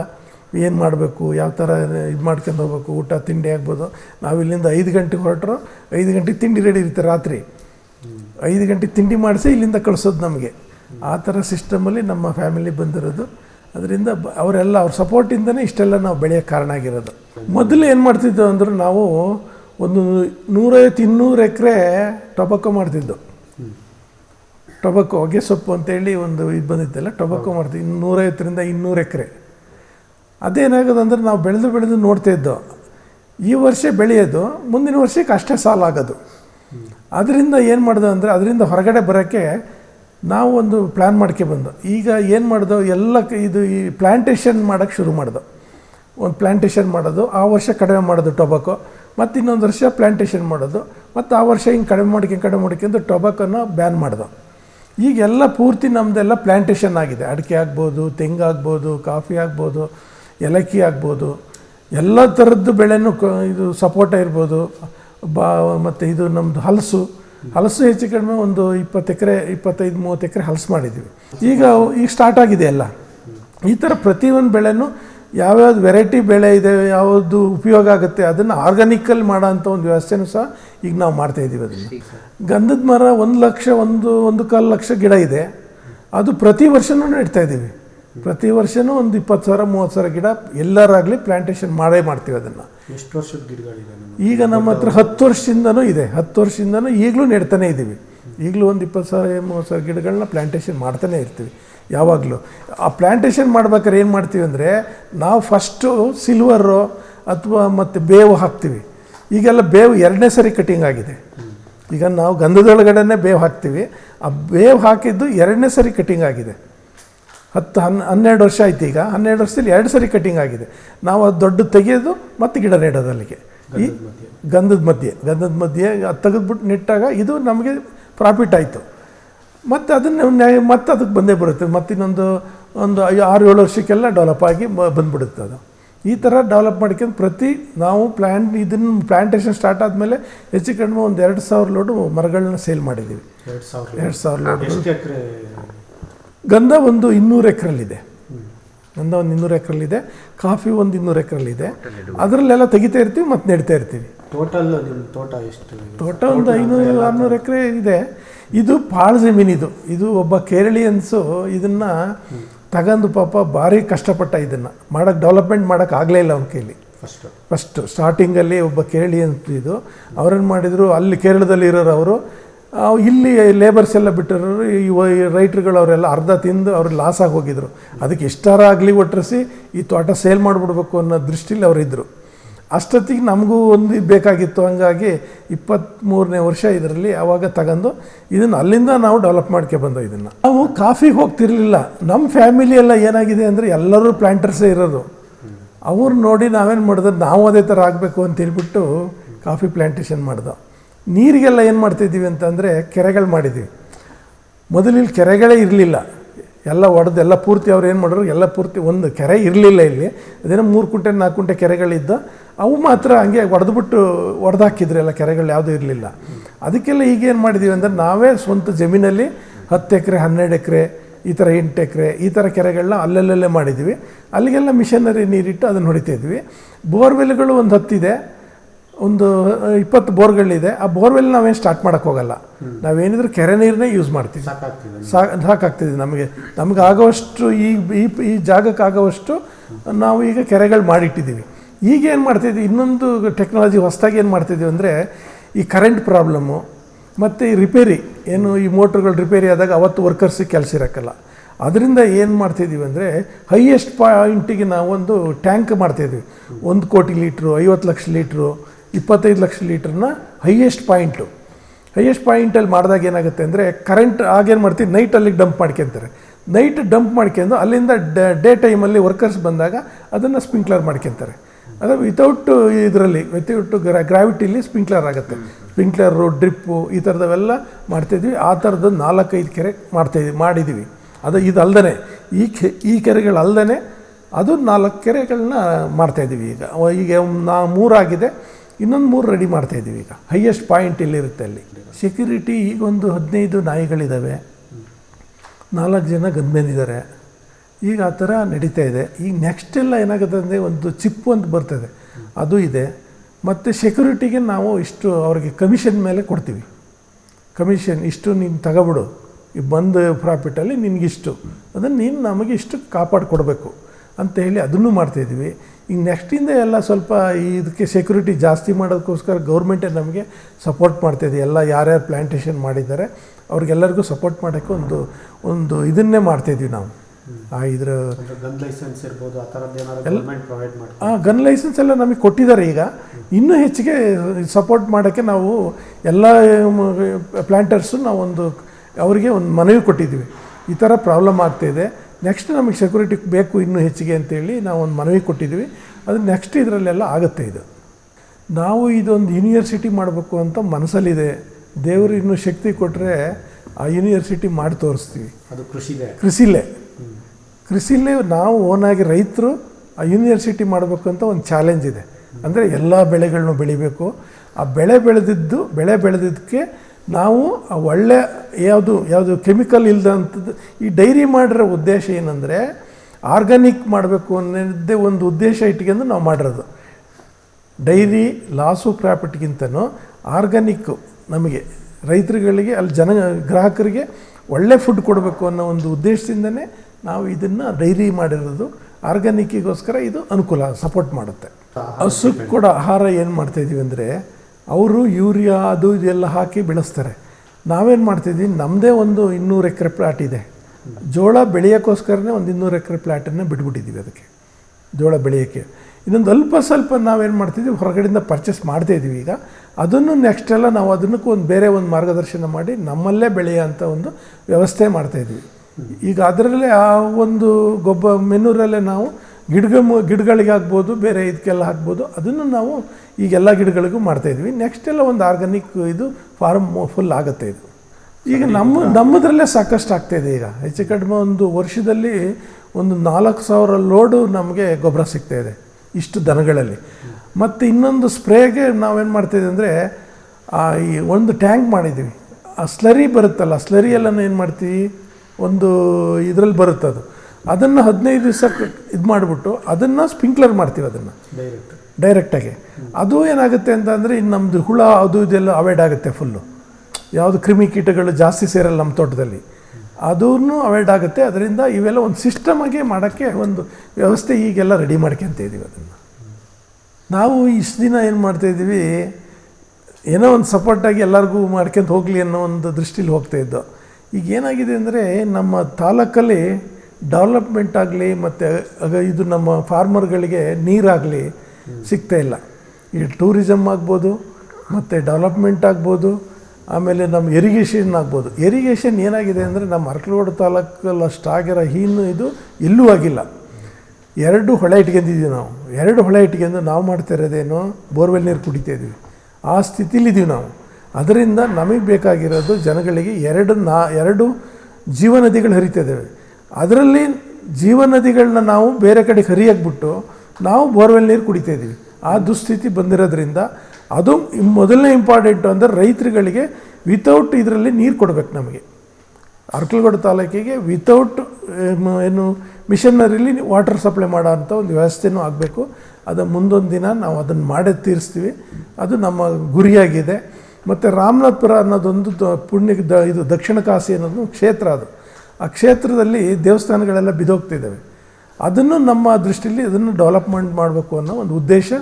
ಏನು ಮಾಡಬೇಕು, ಯಾವ ಥರ ಇದು ಮಾಡ್ಕೊಂಡು ಹೋಗ್ಬೇಕು, ಊಟ, ತಿಂಡಿ ಆಗ್ಬೋದು. ನಾವು ಇಲ್ಲಿಂದ ಐದು ಗಂಟೆಗೆ ಹೊರಟ್ರು, ಐದು ಗಂಟೆಗೆ ತಿಂಡಿ ರೆಡಿ ಇರುತ್ತೆ ರಾತ್ರಿ. ಐದು ಗಂಟೆಗೆ ತಿಂಡಿ ಮಾಡಿಸಿ ಇಲ್ಲಿಂದ ಕಳಿಸೋದು ನಮಗೆ. ಆ ಥರ ಸಿಸ್ಟಮಲ್ಲಿ ನಮ್ಮ ಫ್ಯಾಮಿಲಿ ಬಂದಿರೋದು. ಅದರಿಂದ ಅವರೆಲ್ಲ ಅವ್ರ ಸಪೋರ್ಟಿಂದನೇ ಇಷ್ಟೆಲ್ಲ ನಾವು ಬೆಳೆಯೋಕ್ಕೆ ಕಾರಣ ಆಗಿರೋದು. ಮೊದಲು ಏನು ಮಾಡ್ತಿದ್ದೆವು ಅಂದ್ರೆ ನಾವು ಒಂದು ನೂರೈವತ್ತು ಇನ್ನೂರು ಎಕರೆ ಟೊಬಾಕೊ ಮಾಡ್ತಿದ್ದೆವು. ಟೊಬಾಕೊ ಹೊಗೆ ಸೊಪ್ಪು ಅಂತೇಳಿ ಒಂದು ಇದು ಬಂದಿತ್ತಲ್ಲ ಟೊಬಾಕೊ ಮಾಡ್ತೀವಿ ನೂರೈವತ್ತರಿಂದ ಇನ್ನೂರು ಎಕರೆ. ಅದೇನಾಗೋದು ಅಂದ್ರೆ ನಾವು ಬೆಳೆದು ಬೆಳೆದು ನೋಡ್ತಾ ಇದ್ದೋ ಈ ವರ್ಷ ಬೆಳೆಯೋದು ಮುಂದಿನ ವರ್ಷಕ್ಕೆ ಅಷ್ಟೇ ಸಾಲ ಆಗೋದು ಅದರಿಂದ ಏನು ಮಾಡಿದೆ ಅಂದರೆ ಅದರಿಂದ ಹೊರಗಡೆ ಬರೋಕ್ಕೆ ನಾವು ಒಂದು ಪ್ಲ್ಯಾನ್ ಮಾಡ್ಕೆ ಬಂದು. ಈಗ ಏನು ಮಾಡ್ದೋ ಎಲ್ಲ ಇದು ಈ ಪ್ಲ್ಯಾಂಟೇಷನ್ ಮಾಡೋಕ್ಕೆ ಶುರು ಮಾಡ್ದೋ. ಒಂದು ಪ್ಲ್ಯಾಂಟೇಷನ್ ಮಾಡೋದು, ಆ ವರ್ಷ ಕಡಿಮೆ ಮಾಡೋದು ಟೊಬಾಕೊ, ಮತ್ತು ಇನ್ನೊಂದು ವರ್ಷ ಪ್ಲ್ಯಾಂಟೇಷನ್ ಮಾಡೋದು, ಮತ್ತು ಆ ವರ್ಷ ಹಿಂಗೆ ಕಡಿಮೆ ಮಾಡ್ಕೊಂಡು ಕಡಿಮೆ ಮಾಡ್ಕೊಂಡು ಟೊಬಾಕೋನ ಬ್ಯಾನ್ ಮಾಡ್ದೋ. ಈಗೆಲ್ಲ ಪೂರ್ತಿ ನಮ್ಮದೆಲ್ಲ ಪ್ಲ್ಯಾಂಟೇಷನ್ ಆಗಿದೆ. ಅಡಿಕೆ ಆಗ್ಬೋದು ತೆಂಗಾಗ್ಬೋದು ಕಾಫಿ ಆಗ್ಬೋದು, ಏಲಕ್ಕಿ ಆಗ್ಬೋದು. ಎಲ್ಲ ಥರದ್ದು ಬೆಳೆನೂ ಇದು ಸಪೋಟ ಇರ್ಬೋದು, ಬಾ ಮತ್ತು ಇದು ನಮ್ಮದು ಹಲಸು. ಹಲಸು ಹೆಚ್ಚು ಕಡಿಮೆ ಒಂದು ಇಪ್ಪತ್ತು ಎಕರೆ, ಇಪ್ಪತ್ತೈದು, ಮೂವತ್ತು ಎಕರೆ ಹಲಸು ಮಾಡಿದ್ದೀವಿ ಈಗ ಈಗ ಸ್ಟಾರ್ಟ್ ಆಗಿದೆ ಎಲ್ಲ. ಈ ಥರ ಪ್ರತಿಯೊಂದು ಬೆಳೆನೂ ಯಾವ್ಯಾವ್ದು ವೆರೈಟಿ ಬೆಳೆ ಇದೆ, ಯಾವುದು ಉಪಯೋಗ ಆಗುತ್ತೆ ಅದನ್ನು ಆರ್ಗಾನಿಕಲ್ಲಿ ಮಾಡೋ ಅಂಥ ಒಂದು ವ್ಯವಸ್ಥೆನೂ ಸಹ ಈಗ ನಾವು ಮಾಡ್ತಾಯಿದ್ದೀವಿ ಅದನ್ನು. ಗಂಧದ ಮರ ಒಂದು ಲಕ್ಷ, ಒಂದು ಒಂದು ಕಾಲು ಲಕ್ಷ ಗಿಡ ಇದೆ. ಅದು ಪ್ರತಿ ವರ್ಷನೂ ಇದ್ದೀವಿ ಪ್ರತಿ ವರ್ಷನೂ ಒಂದು ಇಪ್ಪತ್ತು ಸಾವಿರ ಮೂವತ್ತು ಸಾವಿರ ಗಿಡ ಎಲ್ಲರಾಗಲಿ ಪ್ಲ್ಯಾಂಟೇಷನ್ ಮಾಡೇ ಮಾಡ್ತೀವಿ ಅದನ್ನು. ಎಷ್ಟು ವರ್ಷದ ಗಿಡಗಳಿದೆ ಈಗ ನಮ್ಮ ಹತ್ರ ಹತ್ತು ವರ್ಷದಿಂದನೂ ಇದೆ. ಹತ್ತು ವರ್ಷದಿಂದನೂ ಈಗಲೂ ನೆಡ್ತಾನೆ ಇದ್ದೀವಿ. ಈಗಲೂ ಒಂದು ಇಪ್ಪತ್ತು ಸಾವಿರ ಮೂವತ್ತು ಸಾವಿರ ಗಿಡಗಳನ್ನ ಪ್ಲ್ಯಾಂಟೇಷನ್ ಮಾಡ್ತಾನೆ ಇರ್ತೀವಿ ಯಾವಾಗಲೂ. ಆ ಪ್ಲ್ಯಾಂಟೇಷನ್ ಮಾಡ್ಬೇಕಾದ್ರೆ ಏನು ಮಾಡ್ತೀವಿ ಅಂದರೆ ನಾವು ಫಸ್ಟು ಸಿಲ್ವರು ಅಥವಾ ಮತ್ತು ಬೇವು ಹಾಕ್ತೀವಿ. ಈಗೆಲ್ಲ ಬೇವು ಎರಡನೇ ಸರಿ ಕಟಿಂಗ್ ಆಗಿದೆ. ಈಗ ನಾವು ಗಂಧದೊಳಗಡೆನೇ ಬೇವು ಹಾಕ್ತೀವಿ. ಆ ಬೇವು ಹಾಕಿದ್ದು ಎರಡನೇ ಸರಿ ಕಟಿಂಗ್ ಆಗಿದೆ. ಹತ್ತು ಹನ್ ಹನ್ನೆರಡು ವರ್ಷ ಆಯ್ತು ಈಗ. ಹನ್ನೆರಡು ವರ್ಷದಲ್ಲಿ ಎರಡು ಸರಿ ಕಟ್ಟಿಂಗ್ ಆಗಿದೆ. ನಾವು ಅದು ದೊಡ್ಡ ತೆಗೆಯೋದು ಮತ್ತು ಗಿಡ ನೆಡೋದು ಅಲ್ಲಿಗೆ ಈ ಗಂಧದ ಮಧ್ಯೆ. ಗಂಧದ ಮಧ್ಯೆ. ಅದು ತೆಗೆದ್ಬಿಟ್ಟು ನೆಟ್ಟಾಗ ಇದು ನಮಗೆ ಪ್ರಾಫಿಟ್ ಆಯಿತು. ಮತ್ತು ಅದನ್ನು ಮತ್ತೆ ಅದಕ್ಕೆ ಬಂದೇ ಬರುತ್ತೆ. ಮತ್ತಿನ್ನೊಂದು ಒಂದು ಐ ಆರು ಏಳು ವರ್ಷಕ್ಕೆಲ್ಲ ಡೆವಲಪ್ ಆಗಿ ಬಂದ್ಬಿಡುತ್ತೆ ಅದು. ಈ ಥರ ಡೆವಲಪ್ ಮಾಡ್ಕೊಂಡು ಪ್ರತಿ ನಾವು ಪ್ಲ್ಯಾನ್ ಇದನ್ನು ಪ್ಲ್ಯಾಂಟೇಷನ್ ಸ್ಟಾರ್ಟ್ ಆದಮೇಲೆ ಹೆಚ್ಚು ಕಡಿಮೆ ಒಂದು ಎರಡು ಸಾವಿರ ಲೋಡು ಮರಗಳನ್ನ ಸೇಲ್ ಮಾಡಿದ್ದೀವಿ. ಎರಡು ಸಾವಿರ ಎರಡು ಸಾವಿರ ಲೋಡು ಎಕರೆ ಗಂಧ ಒಂದು ಇನ್ನೂರು ಎಕರಲ್ಲಿದೆ. ಗಂಧ ಒಂದು ಇನ್ನೂರು ಎಕರಲ್ಲಿದೆ ಕಾಫಿ ಒಂದು ಇನ್ನೂರು ಎಕರಲ್ಲಿದೆ. ಅದರಲ್ಲೆಲ್ಲ ತೆಗಿತಾ ಇರ್ತೀವಿ ಮತ್ತು ನೆಡ್ತಾ ಇರ್ತೀವಿ. ಟೋಟಲ್ ನಿಮ್ಮ ತೋಟ ಎಷ್ಟು? ತೋಟ ಒಂದು ಐನೂರು ಆರುನೂರು ಎಕರೆ ಇದೆ. ಇದು ಪಾಳು ಜಮೀನಿದು ಇದು. ಒಬ್ಬ ಕೇರಳಿಯನ್ಸು ಇದನ್ನು ತಗೊಂಡು ಪಾಪ ಭಾರಿ ಕಷ್ಟಪಟ್ಟ ಇದನ್ನು. ಮಾಡೋಕ್ಕೆ ಡೆವಲಪ್ಮೆಂಟ್ ಮಾಡೋಕ್ಕಾಗಲೇ ಇಲ್ಲ ಅವ್ನ ಕೈಲಿ. ಫಸ್ಟ್. ಫಸ್ಟು ಸ್ಟಾರ್ಟಿಂಗಲ್ಲಿ ಒಬ್ಬ ಕೇರಳಿ ಅಂತ ಇದು. ಅವ್ರೇನು ಮಾಡಿದರು ಅಲ್ಲಿ ಕೇರಳದಲ್ಲಿ ಇರೋರು ಅವರು ಇಲ್ಲಿ ಲೇಬರ್ಸ್ ಎಲ್ಲ ಬಿಟ್ಟರು, ಈ ರೈಟ್ರುಗಳು ಅವರೆಲ್ಲ ಅರ್ಧ ತಿಂದು ಅವ್ರು ಲಾಸ್ ಆಗಿ ಹೋಗಿದ್ರು. ಅದಕ್ಕೆ ಎಷ್ಟಾರ ಆಗಲಿ ಒಟ್ಟರಿಸಿ ಈ ತೋಟ ಸೇಲ್ ಮಾಡಿಬಿಡ್ಬೇಕು ಅನ್ನೋ ದೃಷ್ಟಿಲಿ ಅವರಿದ್ದರು ಅಷ್ಟೊತ್ತಿಗೆ ನಮಗೂ ಒಂದು ಬೇಕಾಗಿತ್ತು, ಹಂಗಾಗಿ ಇಪ್ಪತ್ತ್ಮೂರನೇ ವರ್ಷ ಇದರಲ್ಲಿ ಆವಾಗ ತಗೊಂಡು ಇದನ್ನು ಅಲ್ಲಿಂದ ನಾವು ಡೆವಲಪ್ ಮಾಡ್ಕೆ ಬಂದೋ ಇದನ್ನು. ನಾವು ಕಾಫಿಗೆ ಹೋಗ್ತಿರ್ಲಿಲ್ಲ. ನಮ್ಮ ಫ್ಯಾಮಿಲಿ ಎಲ್ಲ ಏನಾಗಿದೆ ಅಂದರೆ ಎಲ್ಲರೂ ಪ್ಲ್ಯಾಂಟರ್ಸೇ ಇರೋದು. ಅವ್ರು ನೋಡಿ ನಾವೇನು ಮಾಡಿದ್ರೆ ನಾವು ಅದೇ ಥರ ಆಗಬೇಕು ಅಂತ ಹೇಳ್ಬಿಟ್ಟು ಕಾಫಿ ಪ್ಲ್ಯಾಂಟೇಷನ್ ಮಾಡ್ದೋ. ನೀರಿಗೆಲ್ಲ ಏನು ಮಾಡ್ತಿದ್ದೀವಿ ಅಂತಂದರೆ ಕೆರೆಗಳು ಮಾಡಿದ್ದೀವಿ. ಮೊದಲು ಇಲ್ಲಿ ಕೆರೆಗಳೇ ಇರಲಿಲ್ಲ. ಎಲ್ಲ ಒಡೆದು ಎಲ್ಲ ಪೂರ್ತಿ ಅವ್ರು ಏನು ಮಾಡಿದ್ರು, ಎಲ್ಲ ಪೂರ್ತಿ ಒಂದು ಕೆರೆ ಇರಲಿಲ್ಲ ಇಲ್ಲಿ. ಅದೇನೋ ಮೂರು ಕುಂಟೆ, ನಾಲ್ಕು ಕುಂಟೆ ಕೆರೆಗಳಿದ್ದ, ಅವು ಮಾತ್ರ ಹಂಗೆ ಒಡೆದ್ಬಿಟ್ಟು ಒಡೆದಾಕಿದ್ರು ಎಲ್ಲ ಕೆರೆಗಳು ಯಾವುದೂ ಇರಲಿಲ್ಲ. ಅದಕ್ಕೆಲ್ಲ ಈಗ ಏನು ಮಾಡಿದ್ದೀವಿ ಅಂದರೆ ನಾವೇ ಸ್ವಂತ ಜಮೀನಲ್ಲಿ ಹತ್ತು ಎಕರೆ, ಹನ್ನೆರಡು ಎಕರೆ, ಈ ಥರ ಎಂಟು ಎಕರೆ, ಈ ಥರ ಕೆರೆಗಳನ್ನ ಅಲ್ಲಲ್ಲೇ ಮಾಡಿದ್ದೀವಿ. ಅಲ್ಲಿಗೆಲ್ಲ ಮಿಷನರಿ ನೀರಿಟ್ಟು ಅದನ್ನು ಹೊಡಿತಾ ಇದ್ವಿ. ಬೋರ್ವೆಲ್ಗಳು ಒಂದು ಹತ್ತಿದೆ. ಒಂದು ಇಪ್ಪತ್ತು ಬೋರ್ಗಳಿದೆ. ಆ ಬೋರ್ವೆಲ್ ನಾವೇನು ಸ್ಟಾರ್ಟ್ ಮಾಡೋಕ್ಕೋಗಲ್ಲ ನಾವೇನಿದ್ರು ಕೆರೆ ನೀರನ್ನೇ ಯೂಸ್ ಮಾಡ್ತೀವಿ. ಸಾಕಾಗ್ತಿದೆ ನಮಗೆ. ನಮ್ಗೆ. ಆಗೋವಷ್ಟು ಈ ಈ ಈ ಜಾಗಕ್ಕೆ ಆಗೋವಷ್ಟು ನಾವು ಈಗ ಕೆರೆಗಳು ಮಾಡಿಟ್ಟಿದ್ದೀವಿ. ಈಗ ಏನು ಮಾಡ್ತಿದ್ವಿ? ಇನ್ನೊಂದು ಟೆಕ್ನಾಲಜಿ ಹೊಸದಾಗಿ ಏನು ಮಾಡ್ತಿದ್ದೀವಿ ಅಂದರೆ ಈ ಕರೆಂಟ್ ಪ್ರಾಬ್ಲಮ್ಮು ಮತ್ತು ಈ ರಿಪೇರಿ ಏನು ಈ ಮೋಟ್ರ್ಗಳು ರಿಪೇರಿ ಆದಾಗ ಅವತ್ತು ವರ್ಕರ್ಸಿಗೆ ಕೆಲಸ ಇರೋಕ್ಕಲ್ಲ. ಅದರಿಂದ ಏನು ಮಾಡ್ತಿದ್ದೀವಿ ಅಂದರೆ ಹೈಯೆಸ್ಟ್ ಪಾಯಿಂಟಿಗೆ ನಾವೊಂದು ಟ್ಯಾಂಕ್ ಮಾಡ್ತಾಯಿದ್ವಿ ಒಂದು ಕೋಟಿ ಲೀಟ್ರು ಐವತ್ತು ಲಕ್ಷ ಲೀಟ್ರು ಇಪ್ಪತ್ತೈದು ಲಕ್ಷ ಲೀಟ್ರನ್ನ ಹೈಯೆಸ್ಟ್ ಪಾಯಿಂಟು ಹೈಯೆಸ್ಟ್ ಪಾಯಿಂಟಲ್ಲಿ ಮಾಡಿದಾಗ ಏನಾಗುತ್ತೆ ಅಂದರೆ ಕರೆಂಟ್ ಆಗೇನು ಮಾಡ್ತೀವಿ ನೈಟ್ ಅಲ್ಲಿಗೆ ಡಂಪ್ ಮಾಡ್ಕೊತಾರೆ. ನೈಟ್ ಡಂಪ್ ಮಾಡ್ಕೊಂಡು ಅಲ್ಲಿಂದ ಡೇ ಟೈಮಲ್ಲಿ ವರ್ಕರ್ಸ್ ಬಂದಾಗ ಅದನ್ನು ಸ್ಪ್ರಿಂಕ್ಲರ್ ಮಾಡ್ಕೊತಾರೆ. ಅದು ವಿತೌಟ್ ಇದರಲ್ಲಿ ವಿತೌಟ್ ಗ್ರಾ ಗ್ರಾವಿಟಿಲಿ ಸ್ಪ್ರಿಂಕ್ಲರ್ ಆಗುತ್ತೆ. ಸ್ಪ್ರಿಂಕ್ಲರು ಡ್ರಿಪ್ಪು ಈ ಥರದವೆಲ್ಲ ಮಾಡ್ತಾಯಿದ್ವಿ ಆ ಥರದ್ದು ನಾಲ್ಕೈದು ಕೆರೆ ಮಾಡ್ತಾಯಿದ್ವಿ ಮಾಡಿದ್ದೀವಿ ಅದು ಇದು ಅಲ್ದೇ ಈ ಕೆ, ಈ ಕೆರೆಗಳು ಅಲ್ದೇ ಅದು ನಾಲ್ಕು ಕೆರೆಗಳನ್ನ ಮಾಡ್ತಾಯಿದ್ದೀವಿ ಈಗ. ಈಗ ನಾ ಮೂರಾಗಿದೆ. ಇನ್ನೊಂದು ಮೂರು ರೆಡಿ ಮಾಡ್ತಾ ಇದ್ದೀವಿ ಈಗ. ಹೈಯೆಸ್ಟ್ ಪಾಯಿಂಟ್ ಇಲ್ಲಿರುತ್ತೆ ಅಲ್ಲಿ. ಸೆಕ್ಯೂರಿಟಿ ಈಗ ಒಂದು ಹದಿನೈದು ನಾಯಿಗಳಿದ್ದಾವೆ ನಾಲ್ಕು ಜನ ಗನ್ಮೆನ್ ಇದ್ದಾರೆ ಈಗ ಆ ಥರ ನಡೀತಾ ಇದೆ. ಈಗ ನೆಕ್ಸ್ಟ್ ಎಲ್ಲ ಏನಾಗುತ್ತೆ ಅಂದರೆ ಒಂದು ಚಿಪ್ಪು ಅಂತ ಬರ್ತದೆ. ಅದು ಇದೆ. ಮತ್ತು ಸೆಕ್ಯೂರಿಟಿಗೆ ನಾವು ಇಷ್ಟು ಅವ್ರಿಗೆ ಕಮಿಷನ್ ಮೇಲೆ ಕೊಡ್ತೀವಿ. ಕಮಿಷನ್ ಇಷ್ಟು ನೀನು ತಗೊಬಿಡು. ಈ ಬಂದ ಪ್ರಾಫಿಟಲ್ಲಿ ನಿನಗಿಷ್ಟು. ಅದನ್ನು ನೀನು ನಮಗೆ ಇಷ್ಟು ಕಾಪಾಡಿಕೊಡ್ಬೇಕು. ಅಂತ ಹೇಳಿ ಅದನ್ನು ಮಾಡ್ತಾಯಿದ್ವಿ ಈಗ ನೆಕ್ಸ್ಟಿಂದ ಎಲ್ಲ ಸ್ವಲ್ಪ ಇದಕ್ಕೆ ಸೆಕ್ಯೂರಿಟಿ ಜಾಸ್ತಿ ಮಾಡೋದಕ್ಕೋಸ್ಕರ ಗೌರ್ಮೆಂಟೇ ನಮಗೆ ಸಪೋರ್ಟ್ ಮಾಡ್ತಾಯಿದೆ ಎಲ್ಲ ಯಾರ್ಯಾರು ಪ್ಲ್ಯಾಂಟೇಷನ್ ಮಾಡಿದ್ದಾರೆ ಅವ್ರಿಗೆಲ್ಲರಿಗೂ ಸಪೋರ್ಟ್ ಮಾಡೋಕ್ಕೆ ಒಂದು ಒಂದು ಇದನ್ನೇ ಮಾಡ್ತಾಯಿದ್ವಿ ನಾವು. ಆ ಇದ್ರ ಗನ್ ಲೈಸೆನ್ಸ್ ಇರ್ಬೋದು ಆ ಪ್ರೊವೈಡ್ ಮಾಡ್ತಾರೆ? ಆ ಗನ್ ಲೈಸೆನ್ಸ್ ಎಲ್ಲ ನಮಗೆ ಕೊಟ್ಟಿದ್ದಾರೆ ಈಗ. ಇನ್ನೂ ಹೆಚ್ಚಿಗೆ ಸಪೋರ್ಟ್ ಮಾಡೋಕ್ಕೆ ನಾವು ಎಲ್ಲ ಪ್ಲ್ಯಾಂಟರ್ಸು ನಾವು ಒಂದು ಅವರಿಗೆ ಒಂದು ಮನವಿ ಕೊಟ್ಟಿದ್ದೀವಿ. ಈ ಥರ ಪ್ರಾಬ್ಲಮ್ ಆಗ್ತಾಯಿದೆ ನೆಕ್ಸ್ಟ್ ನಮಗೆ ಸೆಕ್ಯೂರಿಟಿ ಬೇಕು ಇನ್ನೂ ಹೆಚ್ಚಿಗೆ ಅಂತೇಳಿ ನಾವು ಒಂದು ಮನವಿ ಕೊಟ್ಟಿದ್ದೀವಿ. ಅದು ನೆಕ್ಸ್ಟ್ ಇದರಲ್ಲೆಲ್ಲ ಆಗುತ್ತೆ ಇದು. ನಾವು ಇದೊಂದು ಯೂನಿವರ್ಸಿಟಿ ಮಾಡಬೇಕು ಅಂತ ಮನಸ್ಸಲ್ಲಿದೆ. ದೇವರು ಇನ್ನೂ ಶಕ್ತಿ ಕೊಟ್ಟರೆ ಆ ಯೂನಿವರ್ಸಿಟಿ ಮಾಡಿ ತೋರಿಸ್ತೀವಿ. ಅದು ಕೃಷಿಲೇ. ಕೃಷಿಲೇ. ಕೃಷಿಲೇ ನಾವು ಓನಾಗಿ ರೈತರು ಆ ಯೂನಿವರ್ಸಿಟಿ ಮಾಡಬೇಕು ಅಂತ ಒಂದು ಚಾಲೆಂಜ್ ಇದೆ. ಅಂದರೆ ಎಲ್ಲ ಬೆಳೆಗಳನ್ನೂ ಬೆಳಿಬೇಕು. ಆ ಬೆಳೆ ಬೆಳೆದಿದ್ದು ಬೆಳೆ ಬೆಳೆದಿದ್ದಕ್ಕೆ ನಾವು ಆ ಒಳ್ಳೆ ಯಾವುದು ಯಾವುದು ಕೆಮಿಕಲ್ ಇಲ್ಲದಂಥದ್ದು ಈ ಡೈರಿ ಮಾಡಿರೋ ಉದ್ದೇಶ ಏನಂದರೆ, ಆರ್ಗಾನಿಕ್ ಮಾಡಬೇಕು ಅನ್ನೋದೇ ಒಂದು ಉದ್ದೇಶ ಇಟ್ಕೊಂಡು ನಾವು ಮಾಡಿರೋದು. ಡೈರಿ, ಲಾಸು ಪ್ರಾಫಿಟ್ಗಿಂತನೂ ಆರ್ಗ್ಯಾನಿಕ್ಕು ನಮಗೆ, ರೈತರುಗಳಿಗೆ, ಅಲ್ಲಿ ಜನ, ಗ್ರಾಹಕರಿಗೆ ಒಳ್ಳೆ ಫುಡ್ ಕೊಡಬೇಕು ಅನ್ನೋ ಒಂದು ಉದ್ದೇಶದಿಂದನೇ ನಾವು ಇದನ್ನು ಡೈರಿ ಮಾಡಿರೋದು. ಆರ್ಗ್ಯಾನಿಕ್ಕಿಗೋಸ್ಕರ ಇದು ಅನುಕೂಲ, ಸಪೋರ್ಟ್ ಮಾಡುತ್ತೆ. ಹಸುಕ್ಕೆ ಕೂಡ ಆಹಾರ ಏನು ಮಾಡ್ತಾಯಿದ್ದೀವಿ ಅಂದರೆ ಅವರು ಯೂರಿಯಾ ಅದು ಇದೆಲ್ಲ ಹಾಕಿ ಬೆಳೆಸ್ತಾರೆ. ನಾವೇನು ಮಾಡ್ತಿದ್ವಿ? ನಮ್ಮದೇ ಒಂದು ಇನ್ನೂರು ಎಕರೆ ಪ್ಲಾಟ್ ಇದೆ. ಜೋಳ ಬೆಳೆಯೋಕ್ಕೋಸ್ಕರನೇ ಒಂದು ಇನ್ನೂರು ಎಕರೆ ಪ್ಲಾಟನ್ನು ಬಿಟ್ಬಿಟ್ಟಿದ್ದೀವಿ ಅದಕ್ಕೆ. ಜೋಳ ಬೆಳೆಯೋಕ್ಕೆ. ಇನ್ನೊಂದು ಅಲ್ಪ ಸ್ವಲ್ಪ ನಾವೇನು ಮಾಡ್ತಿದ್ವಿ? ಹೊರಗಡೆಯಿಂದ ಪರ್ಚೇಸ್ ಮಾಡ್ತಾಯಿದ್ದೀವಿ ಈಗ. ಅದನ್ನು ನೆಕ್ಸ್ಟ್ ಎಲ್ಲ ನಾವು ಅದನ್ನಕ್ಕೂ ಒಂದು ಬೇರೆ ಒಂದು ಮಾರ್ಗದರ್ಶನ ಮಾಡಿ ನಮ್ಮಲ್ಲೇ ಬೆಳೆಯೋಂಥ ಒಂದು ವ್ಯವಸ್ಥೆ ಮಾಡ್ತಾಯಿದ್ವಿ ಈಗ ಅದರಲ್ಲೇ ಆ ಒಂದು ಗೊಬ್ಬ ಮೆನೂರಲ್ಲೇ ನಾವು ಗಿಡಗ ಗಿಡಗಳಿಗೆ ಹಾಕ್ಬೋದು ಬೇರೆ ಇದಕ್ಕೆಲ್ಲ ಹಾಕ್ಬೋದು ಅದನ್ನು ನಾವು ಈಗೆಲ್ಲ ಗಿಡಗಳಿಗೂ ಮಾಡ್ತಾಯಿದ್ವಿ ನೆಕ್ಸ್ಟ್ ಎಲ್ಲ ಒಂದು ಆರ್ಗಾನಿಕ್ ಇದು ಫಾರ್ಮ್ ಫುಲ್ ಆಗುತ್ತೆ ಇದು. ಈಗ ನಮ್ಮ ನಮ್ಮದರಲ್ಲೇ ಸಾಕಷ್ಟು ಆಗ್ತಾಯಿದೆ ಈಗ. ಹೆಚ್ಚು ಕಡಿಮೆ ಒಂದು ವರ್ಷದಲ್ಲಿ ಒಂದು ನಾಲ್ಕು ಸಾವಿರ ಲೋಡು ನಮಗೆ ಗೊಬ್ಬರ ಸಿಗ್ತಾಯಿದೆ ಇಷ್ಟು ದನಗಳಲ್ಲಿ. ಮತ್ತು ಇನ್ನೊಂದು ಸ್ಪ್ರೇಗೆ ನಾವೇನು ಮಾಡ್ತಾಯಿದ್ವಿ ಅಂದರೆ ಈ ಒಂದು ಟ್ಯಾಂಕ್ ಮಾಡಿದ್ದೀವಿ ಆ ಸ್ಲರಿ ಬರುತ್ತಲ್ಲ ಸ್ಲರಿ ಎಲ್ಲ ಏನು ಮಾಡ್ತೀವಿ? ಒಂದು ಇದರಲ್ಲಿ ಬರುತ್ತೆ ಅದು ಅದನ್ನು ಹದಿನೈದು ದಿವಸ ಇದು ಮಾಡಿಬಿಟ್ಟು ಅದನ್ನು ಸ್ಪ್ರಿಂಕ್ಲರ್ ಮಾಡ್ತೀವಿ ಅದನ್ನು. ಡೈರೆಕ್ಟ್ ಡೈರೆಕ್ಟಾಗಿ ಅದು ಏನಾಗುತ್ತೆ ಅಂತ ಅಂದರೆ ಇನ್ನು ನಮ್ಮದು ಹುಳ ಅದು ಇದೆಲ್ಲ ಅವಾಯ್ಡ್ ಆಗುತ್ತೆ ಫುಲ್ಲು ಯಾವುದು ಕ್ರಿಮಿ ಕೀಟಗಳು ಜಾಸ್ತಿ ಸೇರಲ್ಲ ನಮ್ಮ ತೋಟದಲ್ಲಿ. ಅದೂ ಅವಾಯ್ಡ್ ಆಗುತ್ತೆ. ಅದರಿಂದ ಇವೆಲ್ಲ ಒಂದು ಸಿಸ್ಟಮಾಗಿ ಮಾಡೋಕ್ಕೆ ಒಂದು ವ್ಯವಸ್ಥೆ ಈಗೆಲ್ಲ ರೆಡಿ ಮಾಡ್ಕೊಂತ ಇದ್ದೀವಿ ಅದನ್ನು. ನಾವು ಇಷ್ಟು ದಿನ ಏನು ಮಾಡ್ತಾಯಿದ್ದೀವಿ ಏನೋ ಒಂದು ಸಪೋರ್ಟಾಗಿ ಎಲ್ಲರಿಗೂ ಮಾಡ್ಕೊಂತ ಹೋಗಲಿ ಅನ್ನೋ ಒಂದು ದೃಷ್ಟಿಲಿ ಹೋಗ್ತಾ ಇದ್ದೋ. ಈಗ ಏನಾಗಿದೆ ಅಂದರೆ ನಮ್ಮ ತಾಲೂಕಲ್ಲಿ ಡೆವಲಪ್ಮೆಂಟ್ ಆಗಲಿ ಮತ್ತು ಇದು ನಮ್ಮ ಫಾರ್ಮರ್ಗಳಿಗೆ ನೀರಾಗಲಿ ಸಿಗ್ತಾ ಇಲ್ಲ. ಈ ಟೂರಿಸಮ್ ಆಗ್ಬೋದು, ಮತ್ತು ಡೆವಲಪ್ಮೆಂಟ್ ಆಗ್ಬೋದು, ಆಮೇಲೆ ನಮ್ಮ ಎರಿಗೇಷನ್ ಆಗ್ಬೋದು. ಎರಿಗೇಷನ್ ಏನಾಗಿದೆ ಅಂದರೆ ನಮ್ಮ ಅರ್ಕಲಗೋಡು ತಾಲೂಕಲ್ಲಿ ಅಷ್ಟಾಗಿರೋ ಹೀನು ಇದು ಎಲ್ಲೂ ಆಗಿಲ್ಲ. ಎರಡು ಹೊಳೆ ಇಟ್ಕೊಂಡಿದ್ದೀವಿ ನಾವು. ಎರಡು ಹೊಳೆ ಇಟ್ಕೊಂಡು ನಾವು ಮಾಡ್ತಾ ಇರೋದೇನು, ಬೋರ್ವೆಲ್ ನೀರು ಕುಡಿತಾ ಇದ್ದೀವಿ. ಆ ಸ್ಥಿತಿಲಿದ್ದೀವಿ ನಾವು. ಅದರಿಂದ ನಮಗೆ ಬೇಕಾಗಿರೋದು ಜನಗಳಿಗೆ ಎರಡು ನಾ, ಎರಡು ಜೀವನದಿಗಳು ಹರಿತಾ ಇದ್ದಾವೆ. ಅದರಲ್ಲಿ ಜೀವ ನದಿಗಳನ್ನ ನಾವು ಬೇರೆ ಕಡೆ ಹರಿಯಾಕ್ಬಿಟ್ಟು ನಾವು ಬೋರ್ವೆಲ್ ನೀರು ಕುಡಿತಾ ಇದ್ದೀವಿ ಆ ದುಸ್ಥಿತಿ ಬಂದಿರೋದ್ರಿಂದ ಅದು ಮೊದಲನೇ ಇಂಪಾರ್ಟೆಂಟು ಅಂದರೆ ರೈತರುಗಳಿಗೆ ವಿತೌಟ್ ಇದರಲ್ಲಿ ನೀರು ಕೊಡಬೇಕು ನಮಗೆ. ಅರ್ಕಲ್ಗೋಡ ತಾಲೂಕಿಗೆ ವಿತೌಟ್ ಏನು ಮಿಷನರಿಲಿ ವಾಟರ್ ಸಪ್ಲೈ ಮಾಡೋ ಅಂಥ ಒಂದು ವ್ಯವಸ್ಥೆನೂ ಆಗಬೇಕು. ಅದು ಮುಂದೊಂದು ದಿನ ನಾವು ಅದನ್ನು ಮಾಡೇ ತೀರಿಸ್ತೀವಿ. ಅದು ನಮ್ಮ ಗುರಿಯಾಗಿದೆ. ಮತ್ತು ರಾಮನಾಥಪುರ ಅನ್ನೋದೊಂದು ಪುಣ್ಯ ಇದು ದಕ್ಷಿಣ ಕಾಶಿ ಅನ್ನೋದು ಕ್ಷೇತ್ರ ಅದು. ಆ ಕ್ಷೇತ್ರದಲ್ಲಿ ದೇವಸ್ಥಾನಗಳೆಲ್ಲ ಬಿದೋಗ್ತಿದ್ದಾವೆ. ಅದನ್ನು ನಮ್ಮ ದೃಷ್ಟಿಯಲ್ಲಿ ಅದನ್ನು ಡೆವಲಪ್ಮೆಂಟ್ ಮಾಡಬೇಕು ಅನ್ನೋ ಒಂದು ಉದ್ದೇಶ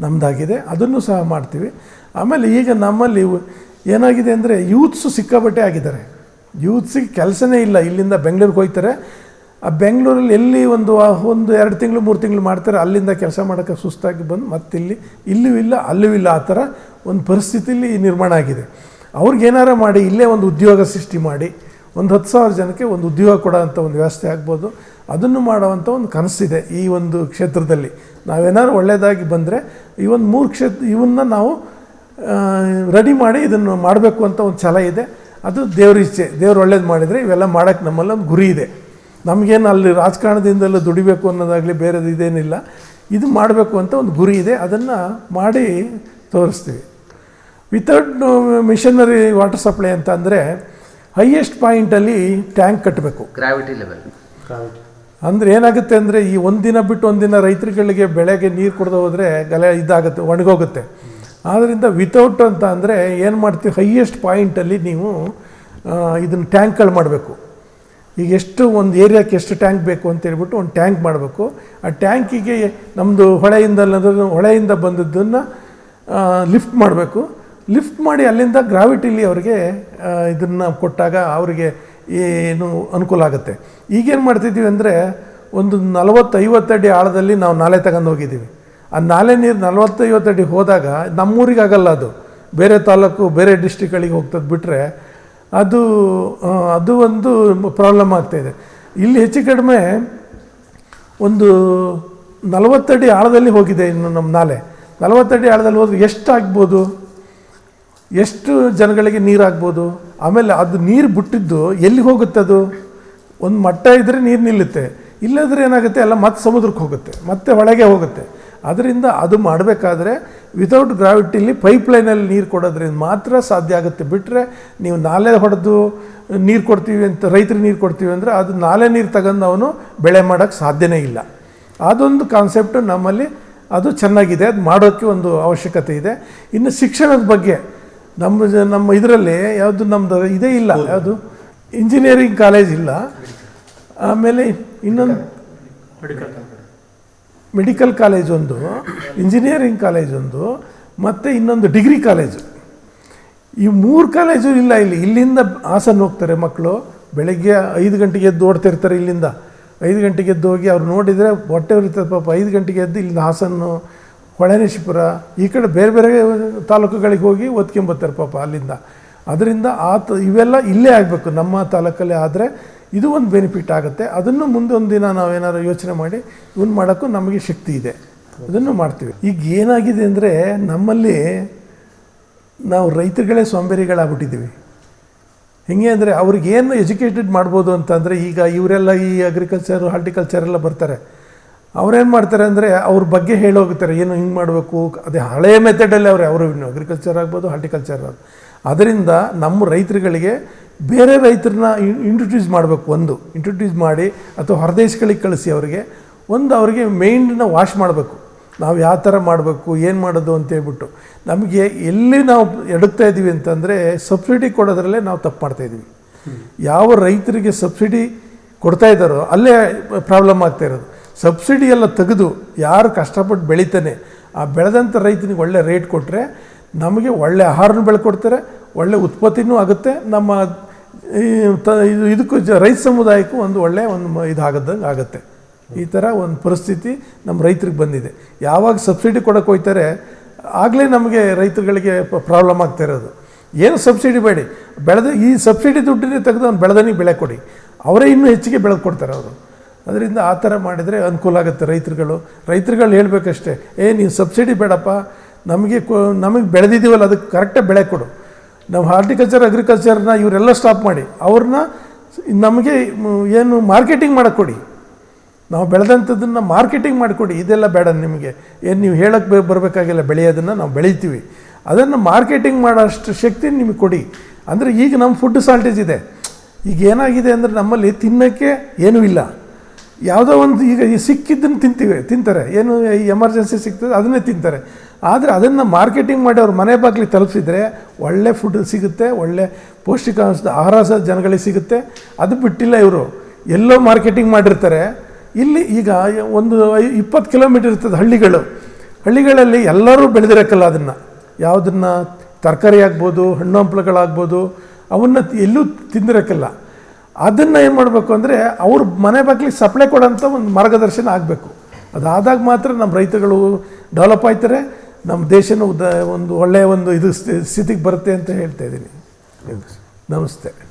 ನಮ್ಮದಾಗಿದೆ ಅದನ್ನು ಸಹ ಮಾಡ್ತೀವಿ. ಆಮೇಲೆ ಈಗ ನಮ್ಮಲ್ಲಿ ಏನಾಗಿದೆ ಅಂದರೆ ಯೂತ್ಸು ಸಿಕ್ಕಾಪಟ್ಟೆ ಆಗಿದ್ದಾರೆ. ಯೂತ್ಸಿಗೆ ಕೆಲಸನೇ ಇಲ್ಲ. ಇಲ್ಲಿಂದ ಬೆಂಗಳೂರಿಗೆ ಹೋಗ್ತಾರೆ. ಆ ಬೆಂಗಳೂರಲ್ಲಿ ಎಲ್ಲಿ ಒಂದು ಒಂದು ಎರಡು ತಿಂಗಳು, ಮೂರು ತಿಂಗಳು ಮಾಡ್ತಾರೆ. ಅಲ್ಲಿಂದ ಕೆಲಸ ಮಾಡೋಕ್ಕೆ ಸುಸ್ತಾಗಿ ಬಂದು ಮತ್ತಿಲ್ಲಿ ಇಲ್ಲೂ ಇಲ್ಲ ಅಲ್ಲೂ ಇಲ್ಲ. ಆ ಥರ ಒಂದು ಪರಿಸ್ಥಿತಿಲಿ ನಿರ್ಮಾಣ ಆಗಿದೆ. ಅವ್ರಿಗೇನಾರ ಮಾಡಿ, ಇಲ್ಲೇ ಒಂದು ಉದ್ಯೋಗ ಸೃಷ್ಟಿ ಮಾಡಿ ಒಂದು ಹತ್ತು ಸಾವಿರ ಜನಕ್ಕೆ ಒಂದು ಉದ್ಯೋಗ ಕೊಡೋವಂಥ ಒಂದು ವ್ಯವಸ್ಥೆ ಆಗ್ಬೋದು. ಅದನ್ನು ಮಾಡುವಂಥ ಒಂದು ಕನಸಿದೆ ಈ ಒಂದು ಕ್ಷೇತ್ರದಲ್ಲಿ. ನಾವೇನಾದ್ರು ಒಳ್ಳೆಯದಾಗಿ ಬಂದರೆ ಈ ಒಂದು ಮೂರು ಕ್ಷೇತ್ರ, ಇವನ್ನ ನಾವು ರೆಡಿ ಮಾಡಿ ಇದನ್ನು ಮಾಡಬೇಕು ಅಂತ ಒಂದು ಛಲ ಇದೆ. ಅದು ದೇವ್ರ ಇಚ್ಛೆ. ದೇವ್ರು ಒಳ್ಳೇದು ಮಾಡಿದರೆ ಇವೆಲ್ಲ ಮಾಡೋಕ್ಕೆ ನಮ್ಮಲ್ಲಿ ಒಂದು ಗುರಿ ಇದೆ. ನಮಗೇನು ಅಲ್ಲಿ ರಾಜಕಾರಣದಿಂದೆಲ್ಲ ದುಡಿಬೇಕು ಅನ್ನೋದಾಗಲಿ ಬೇರೆದು ಇದೇನಿಲ್ಲ. ಇದು ಮಾಡಬೇಕು ಅಂತ ಒಂದು ಗುರಿ ಇದೆ. ಅದನ್ನು ಮಾಡಿ ತೋರಿಸ್ತೀವಿ. ವಿತೌಟ್ ಮಿಷನರಿ ವಾಟರ್ ಸಪ್ಲೈ ಅಂತ ಅಂದರೆ ಹೈಯೆಸ್ಟ್ ಪಾಯಿಂಟಲ್ಲಿ ಟ್ಯಾಂಕ್ ಕಟ್ಟಬೇಕು ಗ್ರಾವಿಟಿ ಲೆವೆಲ್ ಗ್ರಾವಿಟಿ ಅಂದರೆ ಏನಾಗುತ್ತೆ ಅಂದರೆ ಈ ಒಂದಿನ ಬಿಟ್ಟು ಒಂದಿನ ರೈತರುಗಳಿಗೆ ಬೆಳೆಗೆ ನೀರು ಕುಡ್ದು ಹೋದರೆ ಗಲೆ ಇದಾಗುತ್ತೆ ಒಣಗೋಗುತ್ತೆ. ಆದ್ದರಿಂದ ವಿತೌಟ್ ಅಂತ ಅಂದರೆ ಏನು ಮಾಡ್ತೀವಿ ಹೈಯೆಸ್ಟ್ ಪಾಯಿಂಟಲ್ಲಿ ನೀವು ಇದನ್ನು ಟ್ಯಾಂಕ್ಗಳು ಮಾಡಬೇಕು. ಈಗ ಎಷ್ಟು ಒಂದು ಏರಿಯಾಕ್ಕೆ ಎಷ್ಟು ಟ್ಯಾಂಕ್ ಬೇಕು ಅಂತ ಹೇಳ್ಬಿಟ್ಟು ಒಂದು ಟ್ಯಾಂಕ್ ಮಾಡಬೇಕು. ಆ ಟ್ಯಾಂಕಿಗೆ ನಮ್ಮದು ಹೊಳೆಯಿಂದ ಹೊಳೆಯಿಂದ ಬಂದದ್ದನ್ನು ಲಿಫ್ಟ್ ಮಾಡಬೇಕು. ಲಿಫ್ಟ್ ಮಾಡಿ ಅಲ್ಲಿಂದ ಗ್ರಾವಿಟಿಲಿ ಅವರಿಗೆ ಇದನ್ನು ಕೊಟ್ಟಾಗ ಅವರಿಗೆ ಏನು ಅನುಕೂಲ ಆಗುತ್ತೆ. ಈಗೇನು ಮಾಡ್ತಿದ್ದೀವಿ ಅಂದರೆ ಒಂದು ನಲವತ್ತು ಅಡಿ ಆಳದಲ್ಲಿ ನಾವು ನಾಲೆ ತಗೊಂಡು ಹೋಗಿದ್ದೀವಿ. ಆ ನಾಲೆ ನೀರು ನಲವತ್ತೈವತ್ತು ಅಡಿ ಹೋದಾಗ ನಮ್ಮೂರಿಗೆ ಆಗಲ್ಲ ಅದು. ಬೇರೆ ತಾಲೂಕು, ಬೇರೆ ಡಿಸ್ಟಿಕ್ಗಳಿಗೆ ಹೋಗ್ತದೆ ಬಿಟ್ಟರೆ ಅದು ಅದು ಒಂದು ಪ್ರಾಬ್ಲಮ್ ಆಗ್ತಾಯಿದೆ ಇಲ್ಲಿ ಹೆಚ್ಚು ಕಡಿಮೆ ಒಂದು ನಲವತ್ತಡಿ ಆಳದಲ್ಲಿ ಹೋಗಿದೆ ಇನ್ನು ನಮ್ಮ ನಾಲೆ. ನಲವತ್ತಡಿ ಆಳದಲ್ಲಿ ಹೋದ್ರೆ ಎಷ್ಟು ಆಗ್ಬೋದು? ಎಷ್ಟು ಜನಗಳಿಗೆ ನೀರು ಆಗ್ಬೋದು ಆಮೇಲೆ ಅದು ನೀರು ಬಿಟ್ಟಿದ್ದು ಎಲ್ಲಿ ಹೋಗುತ್ತೆ ಅದು? ಒಂದು ಮಟ್ಟ ಇದ್ದರೆ ನೀರು ನಿಲ್ಲುತ್ತೆ. ಇಲ್ಲದ್ರೆ ಏನಾಗುತ್ತೆ? ಎಲ್ಲ ಮತ್ತೆ ಸಮುದ್ರಕ್ಕೆ ಹೋಗುತ್ತೆ, ಮತ್ತೆ ಒಳಗೆ ಹೋಗುತ್ತೆ. ಅದರಿಂದ ಅದು ಮಾಡಬೇಕಾದ್ರೆ ವಿತೌಟ್ ಗ್ರಾವಿಟಿಲಿ ಪೈಪ್ ಲೈನಲ್ಲಿ ನೀರು ಕೊಡೋದ್ರಿಂದ ಮಾತ್ರ ಸಾಧ್ಯ ಆಗುತ್ತೆ. ಬಿಟ್ಟರೆ ನೀವು ನಾಲೆ ಹೊಡೆದು ನೀರು ಕೊಡ್ತೀವಿ ಅಂತ, ರೈತರಿಗೆ ನೀರು ಕೊಡ್ತೀವಿ ಅಂದರೆ ಅದು ನಾಲೆ ನೀರು ತಗೊಂಡು ಅವನು ಬೆಳೆ ಮಾಡೋಕ್ಕೆ ಸಾಧ್ಯನೇ ಇಲ್ಲ. ಅದೊಂದು ಕಾನ್ಸೆಪ್ಟ್ ನಮ್ಮಲ್ಲಿ ಅದು ಚೆನ್ನಾಗಿದೆ. ಅದು ಮಾಡೋಕ್ಕೆ ಒಂದು ಅವಶ್ಯಕತೆ ಇದೆ. ಇನ್ನು ಶಿಕ್ಷಣದ ಬಗ್ಗೆ ನಮ್ಮ ಜ- ನಮ್ಮ ಇದರಲ್ಲಿ ಯಾವುದು ನಮ್ಮದು ಇದೇ ಇಲ್ಲ ಯಾವುದು ಇಂಜಿನಿಯರಿಂಗ್ ಕಾಲೇಜ್ ಇಲ್ಲ. ಆಮೇಲೆ ಇನ್ನೊಂದು ಮೆಡಿಕಲ್ ಕಾಲೇಜ್ ಒಂದು ಇಂಜಿನಿಯರಿಂಗ್ ಕಾಲೇಜ್ ಒಂದು ಮತ್ತು ಇನ್ನೊಂದು ಡಿಗ್ರಿ ಕಾಲೇಜು ಈ ಮೂರು ಕಾಲೇಜು ಇಲ್ಲ ಇಲ್ಲಿ. ಇಲ್ಲಿಂದ ಹಾಸನ ಹೋಗ್ತಾರೆ ಮಕ್ಕಳು ಬೆಳಗ್ಗೆ ಐದು ಗಂಟೆಗೆ ಎದ್ದು ಓಡ್ತಿರ್ತಾರೆ ಇಲ್ಲಿಂದ. ಐದು ಗಂಟೆಗೆ ಎದ್ದು ಹೋಗಿ ಅವ್ರು ನೋಡಿದರೆ ಹೊಟ್ಟೆ ಉರಿತದೆ ಪಾಪ ಐದು ಗಂಟೆಗೆ ಎದ್ದು ಇಲ್ಲಿಂದ ಹಾಸನ್ನು ಹೊಳೆನೇಶಿಪುರ, ಈ ಕಡೆ ಬೇರೆ ಬೇರೆ ತಾಲೂಕುಗಳಿಗೆ ಹೋಗಿ ಒತ್ಕೊಂಬತ್ತಾರೆ ಪಾಪ ಅಲ್ಲಿಂದ. ಅದರಿಂದ ಆ ಇವೆಲ್ಲ ಇಲ್ಲೇ ಆಗಬೇಕು ನಮ್ಮ ತಾಲೂಕಲ್ಲೇ ಆದರೆ ಇದು ಒಂದು ಬೆನಿಫಿಟ್ ಆಗುತ್ತೆ. ಅದನ್ನು ಮುಂದೊಂದು ದಿನ ನಾವೇನಾದ್ರು ಯೋಚನೆ ಮಾಡಿ ಇವನ್ ಮಾಡೋಕ್ಕೂ ನಮಗೆ ಶಕ್ತಿ ಇದೆ. ಅದನ್ನು ಮಾಡ್ತೀವಿ. ಈಗ ಏನಾಗಿದೆ ಅಂದರೆ ನಮ್ಮಲ್ಲಿ ನಾವು ರೈತರುಗಳೇ ಸೋಂಬೇರಿಗಳಾಗ್ಬಿಟ್ಟಿದ್ದೀವಿ. ಹೆಂಗೆ ಅಂದರೆ ಅವ್ರಿಗೇನು ಎಜುಕೇಟೆಡ್ ಮಾಡ್ಬೋದು ಅಂತಂದರೆ ಈಗ ಇವರೆಲ್ಲ ಈ ಅಗ್ರಿಕಲ್ಚರ್ ಹಾರ್ಟಿಕಲ್ಚರ್ ಎಲ್ಲ ಬರ್ತಾರೆ. ಅವ್ರೇನು ಮಾಡ್ತಾರೆ ಅಂದರೆ ಅವ್ರ ಬಗ್ಗೆ ಹೇಳೋಗ್ತಾರೆ ಏನು ಹಿಂಗೆ ಮಾಡಬೇಕು? ಅದೇ ಹಳೆಯ ಮೆಥಡಲ್ಲಿ ಅವರೇ ಅವರು ಇನ್ನು ಅಗ್ರಿಕಲ್ಚರ್ ಆಗ್ಬೋದು ಹಾರ್ಟಿಕಲ್ಚರ್ ಆಗ್ಬೋದು. ಅದರಿಂದ ನಮ್ಮ ರೈತರುಗಳಿಗೆ ಬೇರೆ ರೈತರನ್ನ ಇಂಟ್ರೊಡ್ಯೂಸ್ ಮಾಡಬೇಕು ಒಂದು. ಇಂಟ್ರೊಡ್ಯೂಸ್ ಮಾಡಿ ಅಥವಾ ಹೊರದೇಶಗಳಿಗೆ ಕಳಿಸಿ ಅವರಿಗೆ ಒಂದು ಅವರಿಗೆ ಮೈಂಡನ್ನ ವಾಶ್ ಮಾಡಬೇಕು. ನಾವು ಯಾವ ಥರ ಮಾಡಬೇಕು ಏನು ಮಾಡೋದು ಅಂತೇಳ್ಬಿಟ್ಟು ನಮಗೆ ಎಲ್ಲಿ ನಾವು ಎಡುಕ್ತಾ ಇದ್ದೀವಿ ಅಂತಂದರೆ ಸಬ್ಸಿಡಿ ಕೊಡೋದ್ರಲ್ಲೇ ನಾವು ತಪ್ಪು ಮಾಡ್ತಾ ಇದ್ದೀವಿ ಯಾವ ರೈತರಿಗೆ ಸಬ್ಸಿಡಿ ಕೊಡ್ತಾ ಇದ್ದಾರೋ ಅಲ್ಲೇ ಪ್ರಾಬ್ಲಮ್ ಆಗ್ತಾ ಇರೋದು. ಸಬ್ಸಿಡಿ ಎಲ್ಲ ತೆಗೆದು ಯಾರು ಕಷ್ಟಪಟ್ಟು ಬೆಳಿತಾನೆ, ಆ ಬೆಳೆದಂಥ ರೈತನಿಗೆ ಒಳ್ಳೆ ರೇಟ್ ಕೊಟ್ಟರೆ ನಮಗೆ ಒಳ್ಳೆ ಆಹಾರನೂ ಬೆಳ್ಕೊಡ್ತಾರೆ, ಒಳ್ಳೆ ಉತ್ಪತ್ತಿನೂ ಆಗುತ್ತೆ. ನಮ್ಮ ಇದು, ಇದಕ್ಕೂ ರೈತ ಸಮುದಾಯಕ್ಕೂ ಒಂದು ಒಳ್ಳೆಯ ಒಂದು ಇದಾಗದಂಗೆ ಆಗುತ್ತೆ. ಈ ಥರ ಒಂದು ಪರಿಸ್ಥಿತಿ ನಮ್ಮ ರೈತರಿಗೆ ಬಂದಿದೆ. ಯಾವಾಗ ಸಬ್ಸಿಡಿ ಕೊಡೋಕೆ ಹೋಗ್ತಾರೆ ಆಗಲೇ ನಮಗೆ ರೈತರುಗಳಿಗೆ ಪ್ರಾಬ್ಲಮ್ ಆಗ್ತಾ ಇರೋದು. ಏನು ಸಬ್ಸಿಡಿ ಬೇಡಿ, ಬೆಳೆದ, ಈ ಸಬ್ಸಿಡಿ ದುಡ್ಡನ್ನೇ ತೆಗೆದು ಅವ್ನು ಬೆಳೆದನಿಗೆ ಬೆಳೆ ಕೊಡಿ. ಅವರೇ ಇನ್ನೂ ಹೆಚ್ಚಿಗೆ ಬೆಳೆದು ಕೊಡ್ತಾರೆ ಅವರು. ಅದರಿಂದ ಆ ಥರ ಮಾಡಿದರೆ ಅನುಕೂಲ ಆಗುತ್ತೆ ರೈತರುಗಳು. ರೈತರುಗಳು ಹೇಳಬೇಕಷ್ಟೇ, ಏ ನೀವು ಸಬ್ಸಿಡಿ ಬೇಡಪ್ಪ, ನಮಗೆ ಕೊ, ನಮಗೆ ಬೆಳೆದಿದ್ದೀವಲ್ಲ, ಅದಕ್ಕೆ ಕರೆಕ್ಟಾಗಿ ಬೆಳೆ ಕೊಡು. ನಾವು ಹಾರ್ಟಿಕಲ್ಚರ್, ಅಗ್ರಿಕಲ್ಚರ್ನ ಇವರೆಲ್ಲ ಸ್ಟಾಪ್ ಮಾಡಿ. ಅವ್ರನ್ನ ನಮಗೆ, ಏನು ಮಾರ್ಕೆಟಿಂಗ್ ಮಾಡಿಕೊಡಿ. ನಾವು ಬೆಳೆದಂಥದ್ದನ್ನು ಮಾರ್ಕೆಟಿಂಗ್ ಮಾಡಿಕೊಡಿ. ಇದೆಲ್ಲ ಬೇಡ ನಿಮಗೆ. ಏನು ನೀವು ಹೇಳಕ್ಕೆ ಬರಬೇಕಾಗಿಲ್ಲ, ಬೆಳೆಯೋದನ್ನು ನಾವು ಬೆಳಿತೀವಿ. ಅದನ್ನು ಮಾರ್ಕೆಟಿಂಗ್ ಮಾಡೋಷ್ಟು ಶಕ್ತಿ ನಿಮಗೆ ಕೊಡಿ. ಅಂದರೆ ಈಗ ನಮ್ಮ ಫುಡ್ ಶಾರ್ಟೇಜ್ ಇದೆ. ಈಗ ಏನಾಗಿದೆ ಅಂದರೆ ನಮ್ಮಲ್ಲಿ ತಿನ್ನೋಕ್ಕೆ ಏನೂ ಇಲ್ಲ. ಯಾವುದೋ ಒಂದು ಈಗ ಈ ಸಿಕ್ಕಿದ್ದನ್ನು ತಿಂತೀವಿ, ತಿಂತಾರೆ. ಏನು ಈ ಎಮರ್ಜೆನ್ಸಿ ಸಿಗ್ತದೆ ಅದನ್ನೇ ತಿಂತಾರೆ. ಆದರೆ ಅದನ್ನು ಮಾರ್ಕೆಟಿಂಗ್ ಮಾಡಿ ಅವ್ರ ಮನೆ ಬಾಗಿಲಿಗೆ ತಲುಪಿಸಿದರೆ ಒಳ್ಳೆ ಫುಡ್ ಸಿಗುತ್ತೆ, ಒಳ್ಳೆ ಪೌಷ್ಟಿಕಾಂಶದ ಆಹಾರ ಸಹ ಜನಗಳಿಗೆ ಸಿಗುತ್ತೆ. ಅದು ಬಿಟ್ಟಿಲ್ಲ ಇವರು. ಎಲ್ಲೋ ಮಾರ್ಕೆಟಿಂಗ್ ಮಾಡಿರ್ತಾರೆ. ಇಲ್ಲಿ ಈಗ ಒಂದು ಇಪ್ಪತ್ತು ಕಿಲೋಮೀಟರ್ ಇರ್ತದೆ ಹಳ್ಳಿಗಳು. ಹಳ್ಳಿಗಳಲ್ಲಿ ಎಲ್ಲರೂ ಬೆಳೆದಿರಕ್ಕಲ್ಲ ಅದನ್ನು. ಯಾವುದನ್ನು ತರಕಾರಿ ಆಗ್ಬೋದು, ಹಣ್ಣು ಹಂಪಲುಗಳಾಗ್ಬೋದು, ಅವನ್ನ ಎಲ್ಲೂ ತಿಂದಿರಕ್ಕಿಲ್ಲ. ಅದನ್ನು ಏನು ಮಾಡಬೇಕು ಅಂದರೆ ಅವ್ರ ಮನೆ ಬಾಗಿಲಿಗೆ ಸಪ್ಲೈ ಕೊಡೋಂಥ ಒಂದು ಮಾರ್ಗದರ್ಶನ ಆಗಬೇಕು. ಅದಾದಾಗ ಮಾತ್ರ ನಮ್ಮ ರೈತಗಳು ಡೆವಲಪ್ ಆಯ್ತಾರೆ ನಮ್ಮ ದೇಶನೂ ಉದ ಒಂದು ಒಳ್ಳೆಯ ಒಂದು ಇದು ಸ್ಥಿ- ಸ್ಥಿತಿಗೆ ಬರುತ್ತೆ ಅಂತ ಹೇಳ್ತಾ ಇದ್ದೀನಿ. ನಮಸ್ತೆ.